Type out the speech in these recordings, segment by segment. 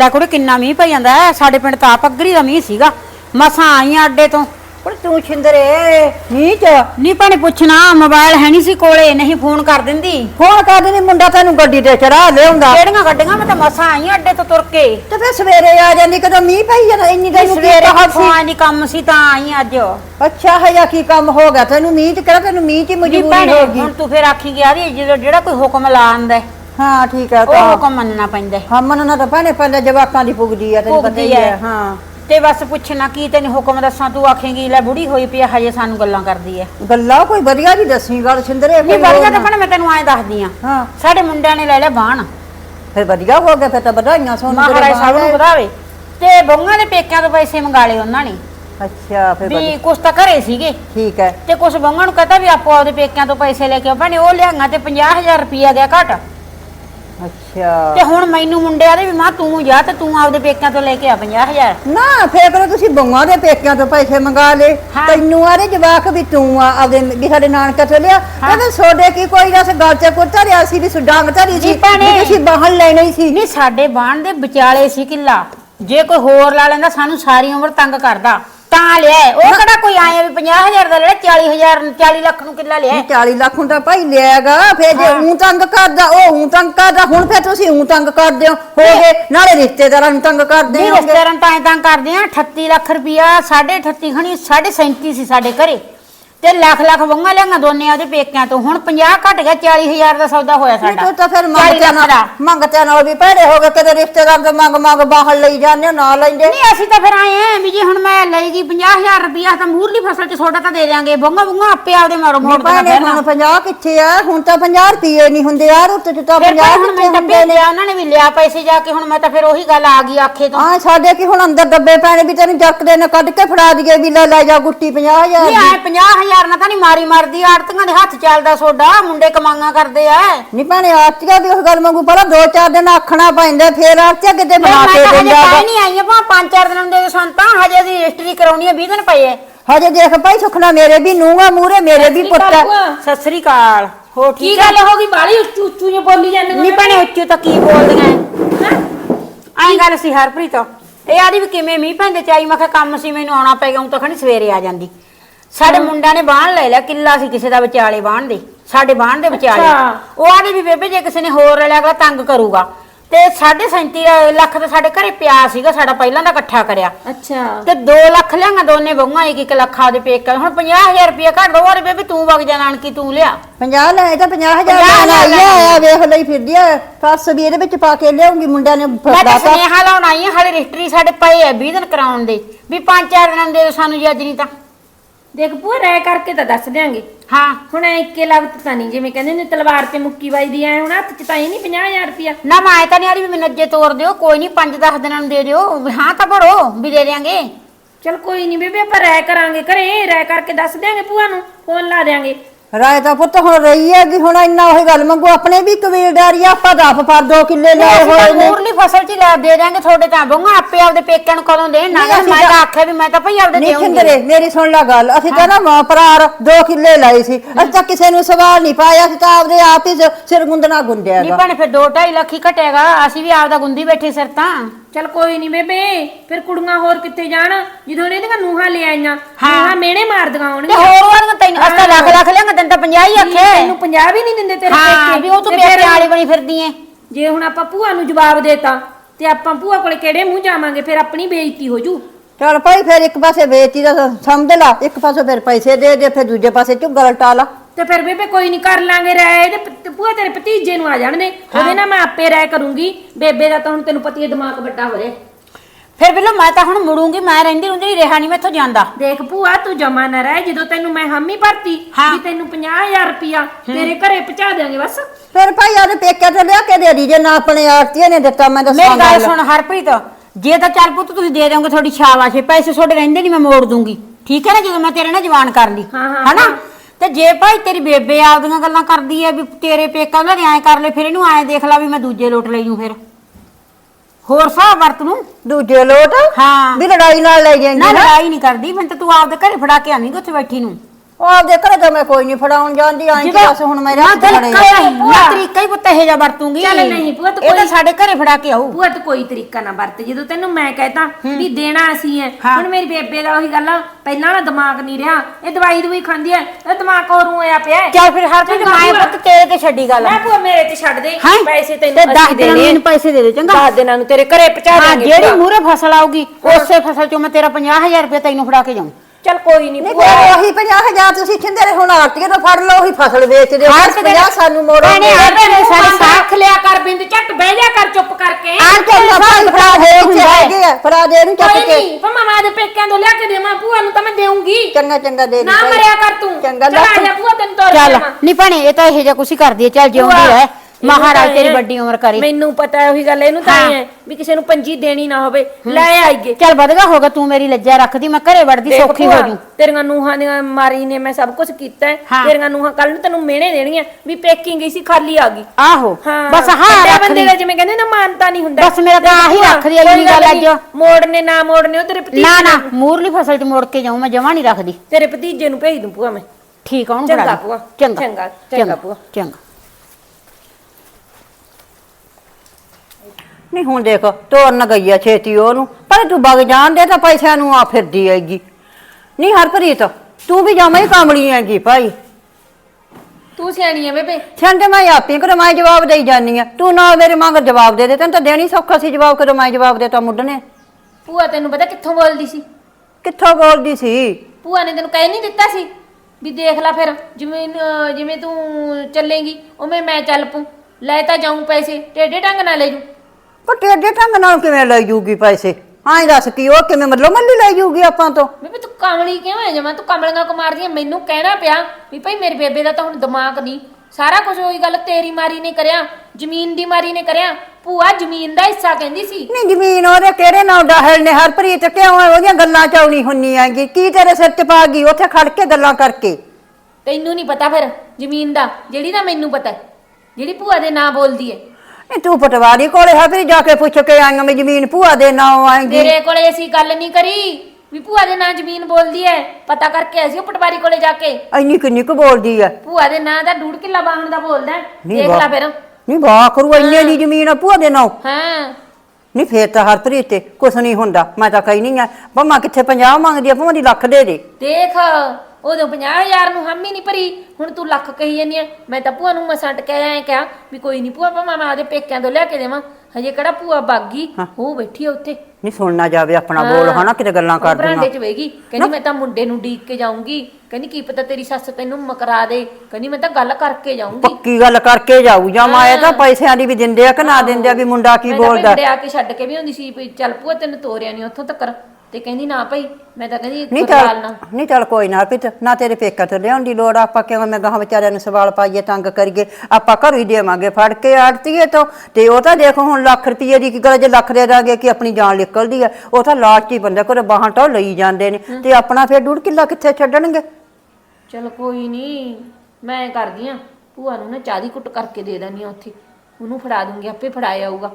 ਲੈ ਕੁੜੇ ਕਿੰਨਾ ਮੀਂਹ ਪਈ ਜਾਂਦਾ ਹੈ। ਸਾਡੇ ਪਿੰਡ ਤਾਂ ਆਪ ਅੱਗਰੀ ਦਾ ਮੀਂਹ ਸੀਗਾ। ਮਸਾਂ ਆਈਆਂ ਅੱਡੇ ਤੋਂ। ਪਰ ਤੂੰ ਛਿੰਦਰੇ ਨੀ ਚ? ਨਹੀਂ ਭੈਣੇ ਪੁੱਛਣਾ ਮੋਬਾਈਲ ਹੈ ਨਹੀਂ ਸੀ ਕੋਲੇ ਨਹੀਂ ਫੋਨ ਕਰ ਦਿੰਦੀ। ਫੋਨ ਕਰ ਦਿੰਦੀ ਮੁੰਡਾ ਤੈਨੂੰ ਗੱਡੀ ਤੇ ਚੜਾ ਲਿਆਉਂਦਾ। ਕਿਹੜੀਆਂ ਗੱਡੀਆਂ? ਮੈਂ ਤਾਂ ਮਸਾਂ ਆਈਆਂ ਅੱਡੇ ਤੋਂ ਤੁਰ ਕੇ। ਤੇ ਫਿਰ ਸਵੇਰੇ ਆ ਜਾਂਦੀ ਕਦੋਂ ਮੀਂਹ ਪਈ ਜਾਂਦਾ ਇੰਨੀ ਤੇ ਸਵੇਰੇ ਫੋਨ ਦੀ ਕੰਮ ਸੀ ਤਾਂ ਆਈ ਅੱਜ। ਅੱਛਾ ਹੈ ਜਾਂ ਕੀ ਕੰਮ ਹੋ ਗਿਆ? ਤੈਨੂੰ ਮੀਂਹ ਚ ਕਿਹੜਾ ਤੈਨੂੰ ਮੀਂਹ ਚ ਹੀ ਨਹੀਂ ਮਜਬੂਰੀ ਭੈਣੇ ਹੋ ਗਈ? ਹੁਣ ਤੂੰ ਫੇਰ ਆਖੀ ਗਿਆ ਦੀ ਜਿਹੜਾ ਕੋਈ ਹੁਕਮ ਲਾਉਂਦਾ ਹੈ, ਹਾਂ ਠੀਕ ਹੈ ਉਹ ਤਾਂ ਹੁਕਮ ਮੰਨਣਾ ਪੈਂਦਾ ਹੈ। ਹਾਂ ਮੰਨਣਾ ਤਾਂ ਭੈਣੇ ਪਹਿਲੇ ਜਵਾਕਾਂ ਦੀ ਪੁੱਗਦੀ ਆ ਤੈਨੂੰ ਪਤਾ ਭੁਗਦੀ ਹੀ ਹੈ। ਹੈ। ਤੇ ਬਸ ਪੁੱਛਣਾ ਕੀ ਤੈਨੂੰ ਹੁਕਮ ਦੱਸਾਂ ਤੂੰ ਆਖੇਂਗੀ ਲੈ ਬੁੜੀ ਹੋਈ ਪਈ ਆ, ਹਜੇ ਸਾਨੂੰ ਗੱਲਾਂ ਕਰਦੀ ਐ ਗੱਲਾਂ ਕੋਈ ਵਧੀਆ ਜੀ ਦੱਸੀ ਗੱਲ ਛਿੰਦਰੇ ਨਹੀਂ ਵਧੀਆ ਤਾਂ। ਭੈਣੇ ਮੈਂ ਤੈਨੂੰ ਐਂ ਦੱਸਦੀ ਆ। ਹਾਂ। ਸਾਡੇ ਮੁੰਡਿਆਂ ਨੇ ਲੈ ਲਿਆ ਬਾਣ। ਫਿਰ ਵਧੀਆ ਹੋ ਗਿਆ ਫਿਰ ਤਾਂ ਵਧਾਈਆਂ ਸੋਨ ਮਹਾਰਾਜ ਸਾਹਿਬ ਨੂੰ ਵਧਾਵੇ। ਤੇ ਬੰਗਾਂ ਦੇ ਪੇਕਿਆਂ ਤੋਂ ਪੈਸੇ ਮੰਗਾ ਲਏ ਉਹਨਾਂ ਨੇ। ਅੱਛਾ ਫਿਰ ਵੀ ਵਧੀਆ। ਕੁਛ ਤਾਂ ਘਰੇ ਸੀਗੇ। ਠੀਕ ਹੈ। ਤੇ ਕੁਛ ਬੰਗਾਂ ਨੂੰ ਕਹਤਾ ਵੀ ਆਪੋ ਆਪਦੇ ਪੇਕਿਆਂ ਤੋਂ ਪੈਸੇ ਲੈ ਕੇ ਆਓ। ਭੈਣੇ ਉਹ ਲਿਆਂਗਾ ਤੇ 50000 ਰੁਪਿਆ ਗਿਆ ਘਟ। ਅੱਛਾ। ਤੇ ਹੁਣ ਮੈਨੂੰ ਮੁੰਡਿਆਂ ਦੇ ਵੀ ਮਾਂ ਤੂੰ ਜਾ ਤੇ ਤੂੰ ਆਪਦੇ ਪੇਕਿਆਂ ਤੋਂ ਲੈ ਕੇ ਆ 50000 ਨਾ ਫੇਰ ਕਰੋ ਤੁਸੀਂ ਬੰਗਾਂ ਦੇ ਪੇਕਿਆਂ ਤੋਂ ਪੈਸੇ ਮੰਗਾ ਲੇ। ਹਾਂ। ਤੈਨੂੰ ਆਰੇ ਜਵਾਕ ਵੀ ਤੂੰ ਆ ਆਪਦੇ ਵੀ ਸਾਡੇ ਨਾਨਕੇ ਤੋਂ ਲਿਆ। ਕਹਿੰਦੇ ਸੋਡੇ ਕੀ ਕੋਈ ਨਾ ਗੱਲ ਚ ਕੁੱਤਾ ਰਿਆ ਸੀ ਵੀ ਸੁਡਾਂਗ ਧਰੀ ਸੀ ਜੀ ਭੈਣੇ। ਵੀ ਤੁਸੀਂ ਬਾਹਰ ਲੈਣਾ ਹੀ ਸੀ। ਨਹੀਂ ਸਾਡੇ ਬਾਣ ਦੇ ਵਿਚਾਲੇ ਸੀ ਕਿੱਲਾ। ਜੇ ਕੋਈ ਹੋਰ ਲਾ ਲੈਂਦਾ ਸਾਨੂੰ ਸਾਰੀ ਉਮਰ ਤੰਗ ਕਰਦਾ। ਤਾਂ ਲਿਆ ਹੈ। ਉਹ ਕਿਹੜਾ ਕੋਈ ਆਇਆ ਵੀ 50000 ਦਾ ਲੈ 40000 40 ਲੱਖ ਨੂੰ ਕਿੱਲਾ ਲਿਆ ਹੈ। 40 ਲੱਖ ਹੁੰਦਾ ਭਾਈ ਲਿਆਗਾ ਫੇਰ ਜੇ ਹਾਂ। ਤੰਗ ਕਰਦਾ ਉਹ ਉਂ ਤੰਗ ਕਰਦਾ ਹੁਣ ਫੇਰ ਤੁਸੀਂ ਉਂ ਤੰਗ ਕਰਦੇ ਹੋ ਹੋਗੇ ਨਾਲੇ ਰਿਸ਼ਤੇਦਾਰਾਂ ਨੂੰ ਤੰਗ ਕਰਦੇ ਨਹੀਂ ਹੋ ਰਿਸ਼ਤੇਦਾਰਾਂ ਤਾਂ ਐਂ ਤਾਂ ਕਰਦੇ ਆ 38 ਲੱਖ ਰੁਪਿਆ 38 ਖਣੀ 37 ਸੀ ਸਾਡੇ ਘਰੇ ਤੇ ਲੱਖ ਲੱਖ ਵੰਗਾ ਲਿਆਂਗਾ ਦੋਨੇ ਉਹਦੇ ਪੇਕਿਆਂ ਤੋਂ। ਹੁਣ 50 ਘਟ ਗਿਆ 40000 ਦਾ ਸੌਦਾ ਹੋਇਆ ਸਾਡਾ। ਤੂੰ ਤਾਂ ਫਿਰ 40 ਮੰਗਤਿਆਂ ਦਾ। ਨਾਲ ਮੰਗਤਿਆਂ ਨਾਲ ਵੀ ਭੜੇ ਹੋ ਗਏ ਕਦੇ ਰਿਸ਼ਤੇਦਾਰ ਤੋਂ ਮੰਗ ਮੰਗ ਬਾਹਰ ਲਈ ਜਾਂਦੇ ਹੋ, ਨਾ ਲੈਂਦੇ ਨਹੀਂ ਅਸੀਂ ਤਾਂ ਫਿਰ ਆਏ ਆ ਵੀ ਜੇ ਹੁਣ ਮੈਂ ਲਏਗੀ 50000 ਰੁਪਿਆ ਤਾਂ ਮੂਰਲੀ ਫਸਲ ਚ ਸੋਡਾ ਤਾਂ ਦੇ ਦਿਆਂਗੇ। ਬੰਗਾ ਬੰਗਾ ਆਪੇ ਆਪਦੇ ਮਾਰੋ ਮੋੜ ਦੇਣਾ ਭਾਣੇ ਹੁਣ 50 ਕਿੱਥੇ ਆ? ਹੁਣ ਤਾਂ 50 ਰੁਪਏ ਨਹੀਂ ਹੁੰਦੇ। ਯਾਰ ਉੱਤੇ ਤੇ ਤਾਂ ਫਿਰ 50 ਹੁਣ ਕਿੱਥੇ ਮੈਂ ਤਾਂ ਹੁੰਦੇ ਨੇ? ਭੇਜਿਆ ਉਹਨਾਂ ਨੇ ਵੀ ਲਿਆ ਪੈਸੇ ਜਾ ਕੇ। ਹੁਣ ਮੈਂ ਤਾਂ ਫਿਰ ਉਹੀ ਗੱਲ ਆ ਗਈ ਆਖੇ ਤੋਂ। ਹਾਂ ਸਾਡੇ ਕੀ ਹੁਣ ਅੰਦਰ ਡੱਬੇ ਪੈਣੇ ਵੀ ਤੈਨੂੰ ਜਰਕ ਦੇ ਨਾ ਕੱਢ ਕੇ ਫੜਾ ਦਈਏ ਵੀ ਲੈ ਲੈ ਜਾ ਗੁੱਟੀ 50000 ਨਹੀਂ ਦੀ। ਆਏ 50000 ਨਾਲ ਤਾਂ ਨਹੀਂ ਮਾਰੀ ਮਰਦੀ ਆੜਤੀਆਂ ਦੇ ਹੱਥ ਚੱਲਦਾ ਸੋਡਾ ਮੁੰਡੇ ਕਮਾਈਆਂ ਕਰਦੇ ਆ ਨਹੀਂ ਭਾਣੇ ਆਰਤੀਆ ਵੀ ਉਸ ਗੱਲ ਵਾਂਗੂ ਪਹਿਲਾਂ ਦੋ ਚਾਰ ਦਿਨ ਆਖਣਾ ਪੈਂਦਾ ਫੇਰ ਆਰਤੀਆ ਕਿਤੇ ਬਣਾ ਕੇ ਦਿੰਦਾ ਪਾਈ ਨਹੀਂ ਆਈ ਆ ਭਾਂ ਪੰਜ ਚਾਰ ਦਿਨਾਂ ਦੇ ਸੰਤਾਂ ਹਜੇ ਦੀ ਰਜਿਸਟਰੀ ਕਰਾਉਣੀ ਆ 20 ਦਿਨ ਪਏ ਐ। ਹਜੇ ਦੇਖ ਭਾਈ ਸੁਖਣਾ ਮੇਰੇ ਵੀ ਨੂੰਗਾ ਮੂਰੇ ਮੇਰੇ ਵੀ ਪੁੱਤ ਆ। ਸਤਿ ਸ੍ਰੀ ਅਕਾਲ। ਹੋ ਕੀ ਠੀਕ ਗੱਲ ਹੋ ਗਈ? ਬਾਲੀ ਉੱਚੂ ਉੱਚੂ ਜਿਹਾ ਬੋਲੀ ਜਾਂਦੇ ਨਹੀਂ ਭੈਣੇ। ਉੱਚੀ ਤਾਂ ਕੀ ਬੋਲਦੀਆਂ ਐਂ? ਗੱਲ ਸੀ ਹਰਪ੍ਰੀਤ। ਇਹ ਆਦੀ ਵੀ ਕਿਵੇਂ ਮੀਂਹ ਪੈਂਦੇ ਚਾਈ ਮੈਂ ਕਿਹਾ ਕੰਮ ਸੀ ਮੈਨੂੰ ਆਉਣਾ ਪੈ ਗਿਆ ਹੁਣ ਤਾਂ ਖਣੀ ਸਵੇਰੇ ਆ ਜਾਂਦੀ। ਸਾਡੇ ਮੁੰਡਿਆਂ ਨੇ ਬਾਹਣ ਲੈ ਲਿਆ ਕਿੱਲਾ ਸੀ ਕਿਸੇ ਦਾ ਵਿਚਾਲੇ ਬਾਹਣ ਦੇ ਸਾਡੇ ਬਾਹਣ ਦੇ ਵਿਚਾਲੇ। ਅੱਛਾ। ਉਹ ਆਦੀ ਵੀ ਬੇਬੇ ਜੇ ਕਿਸੇ ਨੇ ਹੋਰ ਲੈ ਲਿਆ ਅਗਲਾ ਤੰਗ ਕਰੂਗਾ। ਤੇ 37 ਲੱਖ ਤਾਂ ਸਾਡੇ ਘਰੇ ਪਿਆ ਸੀਗਾ ਸਾਡਾ ਪਹਿਲਾਂ ਦਾ ਇਕੱਠਾ ਕਰਿਆ। ਅੱਛਾ। ਤੇ 2 ਲੱਖ ਲਿਆਂਗਾ ਦੋਨੇ ਬਹੂਆਂ ਇੱਕ ਇੱਕ ਲੱਖ ਆਦੇ ਪੇਕ ਹੁਣ 50000 ਰੁਪਏ ਘੱਟ ਦੋ ਵਾਰੇ ਬੇਬੇ ਤੂੰ ਵਗ ਜਾ ਨਾਨਕੀ ਤੂੰ ਲਿਆ। 50 ਲੈ ਤਾਂ 50000 ਪੰਜਾਹ ਹਜ਼ਾਰ ਆਈ ਆ ਵੇਖ ਲਈ ਫਿਰਦੀ ਆ। ਫਸ ਵੀ ਇਹਦੇ ਵਿੱਚ ਪਾ ਕੇ ਲਿਆਉਂਗੀ ਮੁੰਡਿਆਂ ਨੇ ਮੈਂ ਤਾਂ ਸੁਨੇਹਾ ਲਾਉਣ ਆਈ ਹਾਂ ਹਾਲੇ ਰਜਿਸਟਰੀ ਸਾਡੇ ਪਏ ਆ 20 ਦਿਨ ਕਰਾਉਣ ਦੇ। ਵੀ ਪੰਜ ਚਾਰ ਦਿਨਾਂ ਦੇ ਦਿਓ ਸਾਨੂੰ ਜੀ ਅੱਜ ਨਹੀਂ ਤਾਂ। ਦੇਖ ਭੂਆ ਰਾਇ ਕਰਕੇ ਤਾਂ ਦੱਸ ਦਿਆਂਗੇ। ਹਾਂ। ਹੁਣ ਐ ਇੱਕੇ ਲਗਤ ਤਾਂ ਨਹੀਂ ਜਿਵੇਂ ਕਹਿੰਦੇ ਨੇ ਤਲਵਾਰ ਤੇ ਮੁੱਕੀ ਵੱਜਦੀ ਐ ਹੁਣ ਹੱਥ 'ਚ ਤਾਂ ਇਹ ਨਹੀਂ 50000 ਰੁਪਇਆ। ਨਾ ਮੈਂ ਤਾਂ ਨਹੀਂ ਆ ਰਹੀ ਵੀ ਮੈਨੂੰ ਅੱਜੇ ਤੋਰ ਦਿਓ ਕੋਈ ਨਹੀਂ 5-10 ਦਿਨਾਂ ਨੂੰ ਦੇ ਦਿਓ ਵੀ ਹਾਂ ਤਾਂ ਭਰੋ ਵੀ ਦੇ ਦਿਆਂਗੇ। ਚਲ ਕੋਈ ਨਹੀਂ ਬੇਬੇ ਆਪਾਂ ਰਾਇ ਕਰਾਂਗੇ ਘਰੇ ਰਾਇ ਕਰਕੇ ਦੱਸ ਦਿਆਂਗੇ ਭੂਆ ਨੂੰ ਫੋਨ ਲਾ ਦਿਆਂਗੇ। ਰਾਏ ਤਾਂ ਪੁੱਤ ਹੁਣ ਰਹੀ ਹੈ ਕਿ ਹੁਣ ਇੰਨਾ ਉਹੀ ਗੱਲ ਮੰਗੋ ਆਪਣੇ ਵੀ ਕਬੀਲਦਾਰੀ ਆ ਆਪਾਂ ਦਫ ਫਰ ਦੋ ਕਿੱਲੇ ਤਾਂ ਹੋਏ ਨੇ। ਮੂਰਲੀ ਫਸਲ ਚ ਹੀ ਲੈ ਦੇ ਦਿਆਂਗੇ ਤੁਹਾਡੇ ਤਾਂ ਬੰਗਾ ਆਪੇ ਆਪਦੇ ਪੇਕਿਆਂ ਨੂੰ ਕਦੋਂ ਦੇਣ ਨਾ ਮੈਂ ਤਾਂ- ਆਖਿਆ ਵੀ ਮੈਂ ਤਾਂ ਭਈ ਆਪਦੇ ਨਹੀਂ ਦੇਉਂਗੀ ਖਿੰਦਰੇ ਮੇਰੀ ਸੁਣ ਲੈ ਗੱਲ ਅਸੀਂ ਤਾਂ ਨਾ ਮਾਂ ਭਰਾਰ ਦੋ ਕਿੱਲੇ ਲਏ ਸੀ ਅਸੀਂ ਤਾਂ ਕਿਸੇ ਨੂੰ ਸਵਾਲ ਨਹੀਂ ਪਾਇਆ ਅਸੀਂ ਤਾਂ ਆਪਦੇ ਆਪ ਹੀ ਸਿਰ ਗੁੰਦਣਾ ਗੁੰਦਿਆ ਨਹੀਂ। ਭੈਣੇ ਫਿਰ 2.5 ਲੱਖ ਹੀ ਘਟੇਗਾ ਅਸੀਂ ਵੀ ਆਪਦਾ ਗੁੰਦੀ ਬੈਠੇ ਸਿਰ ਤਾਂ। ਚਲ ਕੋਈ ਨਹੀਂ ਬੇਬੇ ਫਿਰ ਕੁੜੀਆਂ ਹੋਰ ਕਿੱਥੇ ਜਾਣ? ਜਦੋਂ ਇਹਦੀਆਂ ਨੂਹਾਂ ਲੈ ਆਈਆਂ ਹਾਂ। ਨੂਹਾਂ ਮੇਣੇ ਮਾਰਦੀਆਂ ਤੇ ਹੋਣਗੀਆਂ। ਹੋਰ ਵਾਲੀਆਂ ਤੈਨੂੰ ਅਸਾਂ ਲੱਖ ਲੱਖ ਲਿਆਂਗਾ ਤੈਨੂੰ ਤਾਂ 50 ਹੀ ਆਖੇ। ਤੈਨੂੰ 50 ਵੀ ਨਹੀਂ ਦਿੰਦੇ ਤੇਰੇ ਹਾਂ ਪੇਕੇ। ਵੀ ਉਹ ਤੂੰ ਫਿਰ ਵਾਲੀ ਬਣੀ ਫਿਰਦੀ ਐ ਜੇ ਹੁਣ ਆਪਾਂ ਭੂਆ ਨੂੰ ਜਵਾਬ ਦੇਤਾ ਤੇ ਆਪਾਂ ਭੂਆ ਕੋਲੇ ਕਿਹੜੇ ਮੂੰਹ ਜਾਵਾਂਗੇ? ਫਿਰ ਆਪਣੀ ਬੇਇੱਜ਼ਤੀ ਹੋ ਜੂ। ਚੱਲ ਭਾਈ ਫਿਰ ਇੱਕ ਪਾਸੇ ਵੇਚੀ ਦਾ ਸਮਝ ਲਾ ਇੱਕ ਪਾਸੇ ਫਿਰ ਪੈਸੇ ਦੇ ਦੇ ਫਿਰ ਦੂਜੇ ਪਾਸੇ ਝੁੱਗਲ ਟਾਲਾ ਤੇ ਫਿਰ ਬੇਬੇ ਕੋਈ ਨਹੀਂ ਕਰ ਲਾਂਗੇ ਰਾਏ ਇਹਦੇ ਪ- ਤੇ ਭੂਆ ਤੇਰੇ ਭਤੀਜੇ ਨੂੰ ਆ ਜਾਣ ਦੇ ਉਹਦੇ ਨਾਲ ਮੈਂ ਆਪੇ ਰਾਏ ਕਰੂੰਗੀ ਬੇਬੇ ਦਾ ਤਾਂ ਹੁਣ ਤੈਨੂੰ ਪਤੀ ਹੈ ਦਿਮਾਗ ਵੱਡਾ ਹੋ ਰਿਹਾ ਫਿਰ ਬਿੱਲੋ ਮੈਂ ਤਾਂ ਹੁਣ ਮੁੜੂੰਗੀ ਮੈਂ ਰਹਿੰਦੀ ਰੁੰਦੀ ਨਹੀਂ ਰਿਹਾ ਨਹੀਂ ਮੈਥੋਂ ਜਾਂਦਾ। ਦੇਖ ਭੂਆ ਤੂੰ ਜਮਾ ਨਾ ਰਹਿ ਜਦੋਂ ਤੈਨੂੰ ਮੈਂ ਹਾਮੀ ਭਰਤੀ ਹਾਂ। ਵੀ ਤੈਨੂੰ 50000 ਰੁਪਇਆ ਤੇਰੇ ਘਰੇ ਪਹੁੰਚਾ ਦਿਆਂਗੇ ਬਸ। ਫਿਰ ਭਾਈ ਆਦੇ ਪੇਕੇ ਤੋਂ ਲਿਆ ਕੇ ਦੇ ਦੀ ਜੇ ਨਾ ਆਪਣੇ ਆਰਤੀਆਂ ਨੇ ਦਿੱਤਾ ਮੈਂ ਦੱਸਾਂ ਮੇਰੀ ਗੱਲ ਗੱਲ ਸੁਣ ਹਰਪ੍ਰੀਤ ਜੇ ਤਾਂ ਚੱਲ ਪੁੱਤ ਤੁਸੀਂ ਦੇ ਦਿਓਗੇ ਤੁਹਾਡੀ ਸ਼ਾਬਾਸ਼ ਹੈ ਪੈਸੇ ਤੁਹਾਡੇ ਰਹਿੰਦੇ ਨਹੀਂ ਮੈਂ ਮੋੜ ਦੂੰਗੀ। ਠੀਕ ਹੈ ਨਾ ਜਦੋਂ ਮੈਂ ਤੇਰੇ ਨਾਲ ਜਵਾਨ ਕਰ ਲਈ। ਹਾਂ, ਹਾਂ, ਹਨਾ? ਹਾਂ। ਤੇ ਜੇ ਭਾਈ ਤੇਰੀ ਬੇਬੇ ਆਪਦੀਆਂ ਗੱਲਾਂ ਕਰਦੀ ਹੈ ਵੀ ਤੇਰੇ ਪੇਕਾ ਉਹਨਾਂ ਦੇ ਐਂ ਕਰ ਲੈ ਫਿਰ ਇਹਨੂੰ ਐਂ ਦੇਖ ਲਾ ਵੀ ਮੈਂ ਦੂਜੇ ਲੋਟ ਲਈ ਨੂੰ ਫਿਰ। ਹੋਰ ਸਾਹ ਵਰਤ ਨੂੰ। ਦੂਜੇ ਲੋਟ? ਹਾਂ। ਵੀ ਲੜਾਈ ਨਾਲ ਲੈ ਨਾ ਜਾਂਦੀ ਨਾ? ਲੜਾਈ ਨਹੀਂ ਕਰਦੀ ਮੈਂ ਤਾਂ ਤੂੰ ਆਪਦੇ ਘਰੇ ਫੜਾ ਕੇ ਆਵੀਂ ਉੱਥੇ ਬੈਠੀ ਨੂੰ। ਉਹ ਆਪਦੇ ਘਰੇ ਤਾਂ ਮੈਂ ਕੋਈ ਨਹੀਂ ਫੜਾਉਣ ਜਾਂਦੀ ਆਂ ਕਿ ਬਸ ਹੁਣ ਮੈਂ ਰੱਖ ਮੈਂ ਦੇਣੇ ਤਰੀਕਾ ਆ। ਹੀ ਤਰੀਕਾ ਹੀ ਪੁੱਤ ਇਹ ਜਾ ਵਰਤੂੰਗੀ ਚੱਲ ਨਹੀਂ ਭੂਆ, ਤੂੰ ਇਹ ਤਾਂ ਕੋਈ- ਸਾਡੇ ਘਰੇ ਫੜਾ ਕੇ ਆਊ ਭੂਆ ਤੂੰ ਕੋਈ ਤਰੀਕਾ ਨਾ ਵਰਤ ਜਦੋਂ ਤੈਨੂੰ ਮੈਂ ਕਹਿਤਾ ਵੀ ਦੇਣਾ ਅਸੀਂ ਹੈ ਹਾਂ। ਹੁਣ ਮੇਰੀ ਬੇਬੇ ਦਾ ਉਹੀ ਗੱਲ ਆ ਪਹਿਲਾਂ ਵਾਲਾ ਦਿਮਾਗ ਨਹੀਂ ਰਿਹਾ ਇਹ ਦਵਾਈ ਦਵਾਈ ਖਾਂਦੀ ਹੈ ਇਹ ਦਿਮਾਗ ਹੋਰ ਹੋਇਆ ਪਿਆ ਹੈ। ਚੱਲ ਫਿਰ ਹਰਪ੍ਰੀਤ ਚੰਗਾ ਮੈਂ ਭੂਆ। ਪੁੱਤ ਤੇਰੇ ਤੇ ਛੱਡੀ ਗੱਲ ਮੈਂ ਭੂਆ ਮੇਰੇ ਤੇ ਛੱਡ ਦੇ ਹੈਂ? ਪੈਸੇ ਤੇ ਤੈਨੂੰ ਦਸ ਅਸੀਂ ਦਿਨਾਂ ਨੂੰ ਦੇਣੇ ਪੈਸੇ ਦੇ ਦੇ ਚੰਗਾ ਦਸ ਦਿਨਾਂ ਨੂੰ ਤੇਰੇ ਘਰੇ ਪਹੁੰਚਾ ਹਾਂ ਦਾਂਗੇ ਜਿਹੜੀ ਭੂਆ। ਮੂਰੇ ਫਸਲ ਆਊਗੀ ਉਸੇ ਫਸਲ ਚੋਂ ਮੈਂ ਤੇਰਾ 50000 ਰੁਪਏ ਤੈਨੂੰ ਫੜਾ ਕੇ ਜਾਊਂ ਚੱਲ ਕੋਈ ਨਹੀਂ ਨਹੀਂ ਭੂਆ। ਫਿਰ ਉਹੀ 50000 ਤੁਸੀਂ ਖਿੰਦੇ ਰਹੇ ਹੁਣ ਆਰਤੀਏ ਤੋਂ ਫੜ ਲਓ ਉਹੀ ਫਸਲ ਵੇਚ ਦਿਓ। ਹਾਂ, 50 ਸਾਨੂੰ ਮੋੜੋ। ਭੈਣੇ, ਆ ਨੂੰ ਸਾਡੇ ਸਾਥ- ਰੱਖ ਲਿਆ ਕਰ ਬਿੰਦ ਝੱਟ ਬਹਿ ਜਾ ਕਰ ਚੁੱਪ ਕਰਕੇ। ਆਣ ਕੇ ਨਾ ਭਾਈ ਫੜਾ ਦੇ ਹੁੰਦਾ ਹੈ। ਹੈਗੇ ਆ ਫੜਾ ਦੇ ਇਹਨੂੰ ਚੱਕ ਕੋਈ ਕੇ। ਨਹੀਂ ਪਰ ਮਾਮਾ ਦੇ ਪੇਕਿਆਂ ਤੋਂ ਲਿਆ ਕੇ ਦੇਵਾਂ ਭੂਆ ਨੂੰ ਤਾਂ ਮੈਂ ਦੇਊਂਗੀ। ਚੰਗਾ ਚੰਗਾ ਦੇ ਦੇ ਨਾ ਭਾਈ। ਮਰਿਆ ਕਰ ਤੂੰ। ਚੰਗਾ ਚੱਲ ਆ ਦੱਸ। ਜਾ ਭੂਆ ਤੈਨੂੰ ਤੋਰ ਚੱਲ ਦੇਵਾਂ। ਨਹੀਂ ਭੈਣੇ ਇਹ ਤਾਂ ਇਹ ਜਿਹਾ ਕੁਛ ਹੀ ਕਰਦੀ ਹੈ ਚੱਲ ਜਿਉਂਦੀ ਭੂਆ, ਹੈ। ਮਹਾਰਾਜ ਤੇਰੀ ਵੱਡੀ ਉਮਰ ਕਰੇ। ਮੈਨੂੰ ਪਤਾ ਹੈ ਉਹੀ ਗੱਲ ਇਹਨੂੰ ਤਾਂ ਹੈ। ਵੀ ਕਿਸੇ ਨੂੰ ਪੰਜੀ ਦੇਣੀ ਨਾ ਹੋਵੇ ਲੈ ਆਈਏ। ਚੱਲ ਵਧਗਾ ਹੋਗਾ ਤੂੰ ਮੇਰੀ ਲੱਜਾ ਰੱਖਦੀ ਮੈਂ ਘਰੇ ਵੜਦੀ ਸੌਖੀ ਹੋ ਜੂ। ਤੇਰੀਆਂ ਨੂਹਾਂ ਦੀਆਂ ਮਾਰੀ ਨੇ ਮੈਂ ਸਭ ਕੁਝ ਕੀਤਾ ਹੈ। ਹਾਂ। ਤੇਰੀਆਂ ਨੂਹਾਂ ਕੱਲ ਨੂੰ ਤੈਨੂੰ ਮਿਹਣੇ ਦੇਣੀਆਂ ਵੀ ਪੇਕਿੰਗ ਗਈ ਸੀ ਖਾਲੀ ਆ ਗਈ। ਆਹੋ ਬਸ ਹਾਂ ਵੱਡੇ ਰੱਖ ਬੰਦੇ ਲਈ ਦਾ ਜਿਵੇਂ ਕਹਿੰਦੇ ਨਾ ਮਾਨਤਾ ਨਹੀਂ ਹੁੰਦਾ। ਬਸ ਮੇਰਾ ਤਾਂ ਆਹੀ ਆ, ਕੋਈ ਇੰਨੀ ਗੱਲ ਨਹੀਂ, ਅੱਜ। ਮੋੜਨੇ ਨਾ ਮੋੜਨੇ ਉਹ ਤੇਰੇ ਭਤੀਜੇ ਨਾ ਨਾ। ਮੂਰਲੀ ਫਸਲ ਚ ਮੋੜ ਕੇ ਜਾਊਂ ਮੈਂ ਜਮਾ ਨਹੀਂ ਰੱਖਦੀ। ਤੇਰੇ ਭਤੀਜੇ ਨੂੰ ਭੇਜ ਦੂੰ ਭੂਆ ਮੈਂ। ਠੀਕ ਆ ਉਹਨੂੰ ਚੰਗਾ। ਭੂਆ, ਚੰਗਾ ਚੰਗਾ, ਚੰਗਾ ਭੂਆ। ਚੰਗਾ। ਨਹੀਂ ਹੁਣ ਦੇਖ ਤੋਰਨ ਗਈ ਆ ਛੇਤੀ ਉਹਨੂੰ। ਪਰ ਤੂੰ ਵਗ ਜਾਣ ਦੇ ਤਾਂ ਪੈਸਿਆਂ ਨੂੰ ਆ ਫਿਰਦੀ ਹੈਗੀ। ਨਹੀਂ ਹਰਪ੍ਰੀਤ ਤੂੰ ਵੀ ਜਾਵਾਂ ਹੀ ਕਾਮੜੀ ਹੈਗੀ ਭਾਈ। ਤੂੰ ਸਿਆਣੀ ਐ ਬੇਬੇ। ਛੰਡੇ ਮੈਂ ਆਪੇ ਕਰ ਮੈਂ ਜਵਾਬ ਦੇਈ ਜਾਨੀ ਆ। ਤੂੰ ਨਾ ਮੇਰੇ ਮੰਗ ਜਵਾਬ ਦੇ ਦੇ ਤੈਨੂੰ ਤਾਂ ਦੇਣੀ ਸੌਖਾ ਸੀ ਜਵਾਬ ਕਦੋਂ ਮੈਂ ਜਵਾਬ ਦੇਤਾ ਮੁੱਢਨੇ ਭੂਆ ਤੈਨੂੰ ਪਤਾ ਕਿੱਥੋਂ ਬੋਲਦੀ ਸੀ? ਕਿੱਥੋਂ ਬੋਲਦੀ ਸੀ? ਭੂਆ ਨੇ ਤੈਨੂੰ ਕਹਿ ਨਹੀਂ ਦਿੱਤਾ ਸੀ ਵੀ ਦੇਖ ਲੈ ਫਿਰ ਜਿਵੇਂ ਜਿਵੇਂ ਤੂੰ ਚੱਲੇਂਗੀ ਉਵੇਂ ਮੈਂ ਚੱਲ ਪੂੰ ਲੈ ਤਾਂ ਜਾਊਂ ਪੈਸੇ ਟੇਡੇ ਢੰਗ ਨਾਲ ਲੈ ਜੂ ਪਰ ਟੇਡੇ ਢੰਗ ਨਾਲ ਕਿਵੇਂ ਲੈ ਜੂਗੀ ਪੈਸੇ? ਹਾਂ ਦੱਸ ਕੀ ਉਹ ਕਿਵੇਂ ਮਤਲਬ ਮੱਲੀ ਲੈ ਜੂਗੀ ਆਪਾਂ ਤੋਂ? ਬੇਬੇ ਤੂੰ ਕਮਲੀ ਕਿਉਂ ਹੈ ਜਮਾ? ਤੂੰ ਕਮਲੀਆਂ ਕੋ ਮਾਰਦੀ ਆਂ? ਮੈਨੂੰ ਕਹਿਣਾ ਪਿਆ ਵੀ ਭਾਈ ਮੇਰੇ ਬੇਬੇ ਦਾ ਤਾਂ ਹੁਣ ਦਿਮਾਗ ਨਹੀਂ। ਸਾਰਾ ਕੁਝ ਉਹੀ ਗੱਲ ਤੇਰੀ ਮਾਰੀ ਨੇ ਕਰਿਆ ਜ਼ਮੀਨ ਦੀ ਮਾਰੀ ਨੇ ਕਰਿਆ। ਭੂਆ ਜ਼ਮੀਨ ਦਾ ਹਿੱਸਾ ਕਹਿੰਦੀ ਸੀ। ਨਹੀਂ ਜ਼ਮੀਨ ਉਹਦੇ ਕਿਹੜੇ ਨਾਲ ਡਾਹਲ ਨੇ? ਹਰਪ੍ਰੀਤ ਕਿਉਂ ਉਹਦੀਆਂ ਗੱਲਾਂ ਚੌਣੀ ਹੁੰਨੀ ਹੈਗੀ? ਕੀ ਤੇਰੇ ਸਿਰ ਤੇ ਪਾ ਗਈ ਉੱਥੇ ਖੜ ਕੇ ਗੱਲਾਂ ਕਰਕੇ? ਤੈਨੂੰ ਨਹੀਂ ਪਤਾ ਫਿਰ ਜ਼ਮੀਨ ਦਾ ਜਿਹੜੀ ਤਾਂ ਮੈਨੂੰ ਪਤਾ ਹੈ, ਜਿਹੜੀ ਭੂਆ ਦੇ ਨਾਂ ਬੋਲਦੀ ਹੈ। ਨਹੀਂ ਤੂੰ ਪਟਵਾਰੀ ਕੋਲੇ ਹਰਪ੍ਰੀਤ ਜਾ ਕੇ ਪੁੱਛ ਕੇ ਆਈਆਂ ਮੈਂ ਜ਼ਮੀਨ ਭੂਆ ਦੇ ਨਾਂ ਆਏਗੀ। ਤੇਰੇ ਕੋਲੇ ਅਸੀਂ ਗੱਲ ਨਹੀਂ ਕਰੀ ਵੀ ਭੂਆ ਦੇ ਨਾਂ ਜ਼ਮੀਨ ਬੋਲਦੀ ਹੈ ਪਤਾ ਕਰਕੇ ਅਸੀਂ ਉਹ ਪਟਵਾਰੀ ਕੋਲੇ ਜਾ ਕੇ। ਇੰਨੀ ਕਿੰਨੀ ਕੁ ਬੋਲਦੀ ਹੈ ਭੂਆ ਦੇ ਨਾਂ ਦਾ ਡੂੜ ਕਿੱਲਾ ਬਾਹਣ ਦਾ ਬੋਲਦਾ ਹੈ। ਦੇਖ। ਲੈ ਫਿਰ। ਨਹੀਂ ਵਾਹ ਕਰੂ ਇੰਨੇ ਦੀ ਜ਼ਮੀਨ ਆ ਭੂਆ ਦੇ ਨਾਂ। ਹਾਂ। ਨਹੀਂ ਫੇਰ ਤਾਂ ਹਰਪ੍ਰੀਤ ਤੇ ਕੁਛ ਨਹੀਂ ਹੁੰਦਾ ਮੈਂ ਤਾਂ ਕਹੀ ਨਹੀਂ ਆ ਬੰਮਾ ਕਿੱਥੇ 50 ਮੰਗਦੀ ਆ ਭੂਆ ਦੀ ਲੱਖ ਦੇ ਦੇ। ਦੇਖ। ਉਦੋਂ 50000 ਨੂੰ ਹਮ ਨਹੀਂ ਭਰੀ। ਹੁਣ ਤੂੰ ਲੱਖ ਕਹੀ ਜਾਂਦੀ ਐ ਮੈਂ ਤਾਂ ਭੂਆ ਨੂੰ ਮਸਾਂ ਟਕਿਆ ਐ ਕਿਹਾ ਵੀ ਕੋਈ ਨਹੀਂ ਭੂਆ ਭਾਵੇਂ ਮੈਂ ਆਪਦੇ ਪੇਕਿਆਂ ਤੋਂ ਲਿਆ ਕੇ ਦੇਵਾਂ। ਹਜੇ ਕਿਹੜਾ ਭੂਆ ਬਾਗੀ? ਉਹ ਬੈਠੀ ਆ ਉੱਥੇ। ਨਹੀਂ ਸੁਣਨਾ ਜਾਵੇ ਆਪਣਾ ਬੋਲ ਹਾਂ। ਹਨਾ? ਕਿਤੇ ਗੱਲਾਂ ਕਰ ਬਰਾਂਡੇ ਚ ਵੇਗੀ ਕਹਿੰਦੀ ਮੈਂ ਤਾਂ ਮੁੰਡੇ ਨੂੰ ਡੀਕ ਕੇ ਜਾਊਂਗੀ। ਕਹਿੰਦੀ ਕੀ ਪਤਾ ਤੇਰੀ ਸੱਸ ਤੈਨੂੰ ਮਕਰਾ ਦੇ? ਕਹਿੰਦੀ ਮੈਂ ਤਾਂ ਗੱਲ ਕਰਕੇ ਜਾਊਂਗੀ। ਪੱਕੀ ਗੱਲ ਕਰਕੇ ਜਾਊ। ਜਾਂ ਮਾਏ ਤਾਂ ਪੈਸਿਆਂ ਦੀ ਵੀ ਦਿੰਦੇ ਆ ਕਿ ਨਾ ਦਿੰਦੇ ਆ ਵੀ ਮੁੰਡਾ ਕੀ ਮੈਂ ਤਾਂ ਬੋਲਦਾ। ਪਿੰਡੇ ਆ ਕੇ ਛੱਡ ਕੇ ਵੀ ਹੁੰਦੀ ਸੀ ਵੀ ਚੱਲ ਭੂਆ ਤੈਨੂੰ ਤੋਰਿਆ ਨਹੀਂ ਉੱਥੋਂ ਤੱਕ ਤੇ ਕਹਿੰਦੀ ਨਾ ਭਾਈ ਮੈਂ ਤਾਂ ਕਹਿੰਦੀ ਨਹੀਂ ਚੱਲ ਨਾਲ। ਨਹੀਂ ਚੱਲ ਕੋਈ ਨਾ ਹਰਪ੍ਰੀਤ ਨਾ ਤੇਰੇ ਪੇਕਾ ਤੋਂ ਲਿਆਉਣ ਦੀ ਲੋੜ ਆ, ਆਪਾਂ ਕਿਉਂ ਮੈਂ ਗਾਹਾਂ ਵਿਚਾਰਿਆਂ ਨੂੰ ਸਵਾਲ ਪਾਈਏ ਤੰਗ ਕਰੀਏ ਆਪਾਂ ਘਰੋਂ ਹੀ ਦੇਵਾਂਗੇ ਫੜ ਕੇ ਆੜਤੀਏ ਤੋਂ। ਤੇ ਉਹ ਤਾਂ ਦੇਖੋ ਹੁਣ ਲੱਖ ਰੁਪਏ ਦੀ ਕੀ ਗੱਲ ਜੇ ਲੱਖ ਦੇ ਦਾਂਗੇ ਕਿ ਆਪਣੀ ਜਾਨ ਨਿਕਲਦੀ ਆ ਉਹ ਤਾਂ ਲਾਲਚੀ ਬੰਦੇ ਕੋਲ ਬਾਹਾਂ ਤੋਂ ਲਈ ਜਾਂਦੇ ਨੇ। ਤੇ ਆਪਣਾ ਫੇਰ ਡੂੜ ਕਿੱਲਾ ਕਿੱਥੇ ਛੱਡਣਗੇ? ਚਲ ਕੋਈ ਨਹੀਂ ਮੈਂ ਕਰਦੀ ਆ। ਭੂਆ ਨੂੰ ਨਾ ਚਾਹ ਦੀ ਕੁੱਟ ਕਰਕੇ ਦੇ ਦਾਨੀ ਆ ਉੱਥੇ। ਉਹਨੂੰ ਫੜਾ ਦੂੰਗੀ ਆਪੇ ਫੜਾਇਆ ਆਊਗਾ।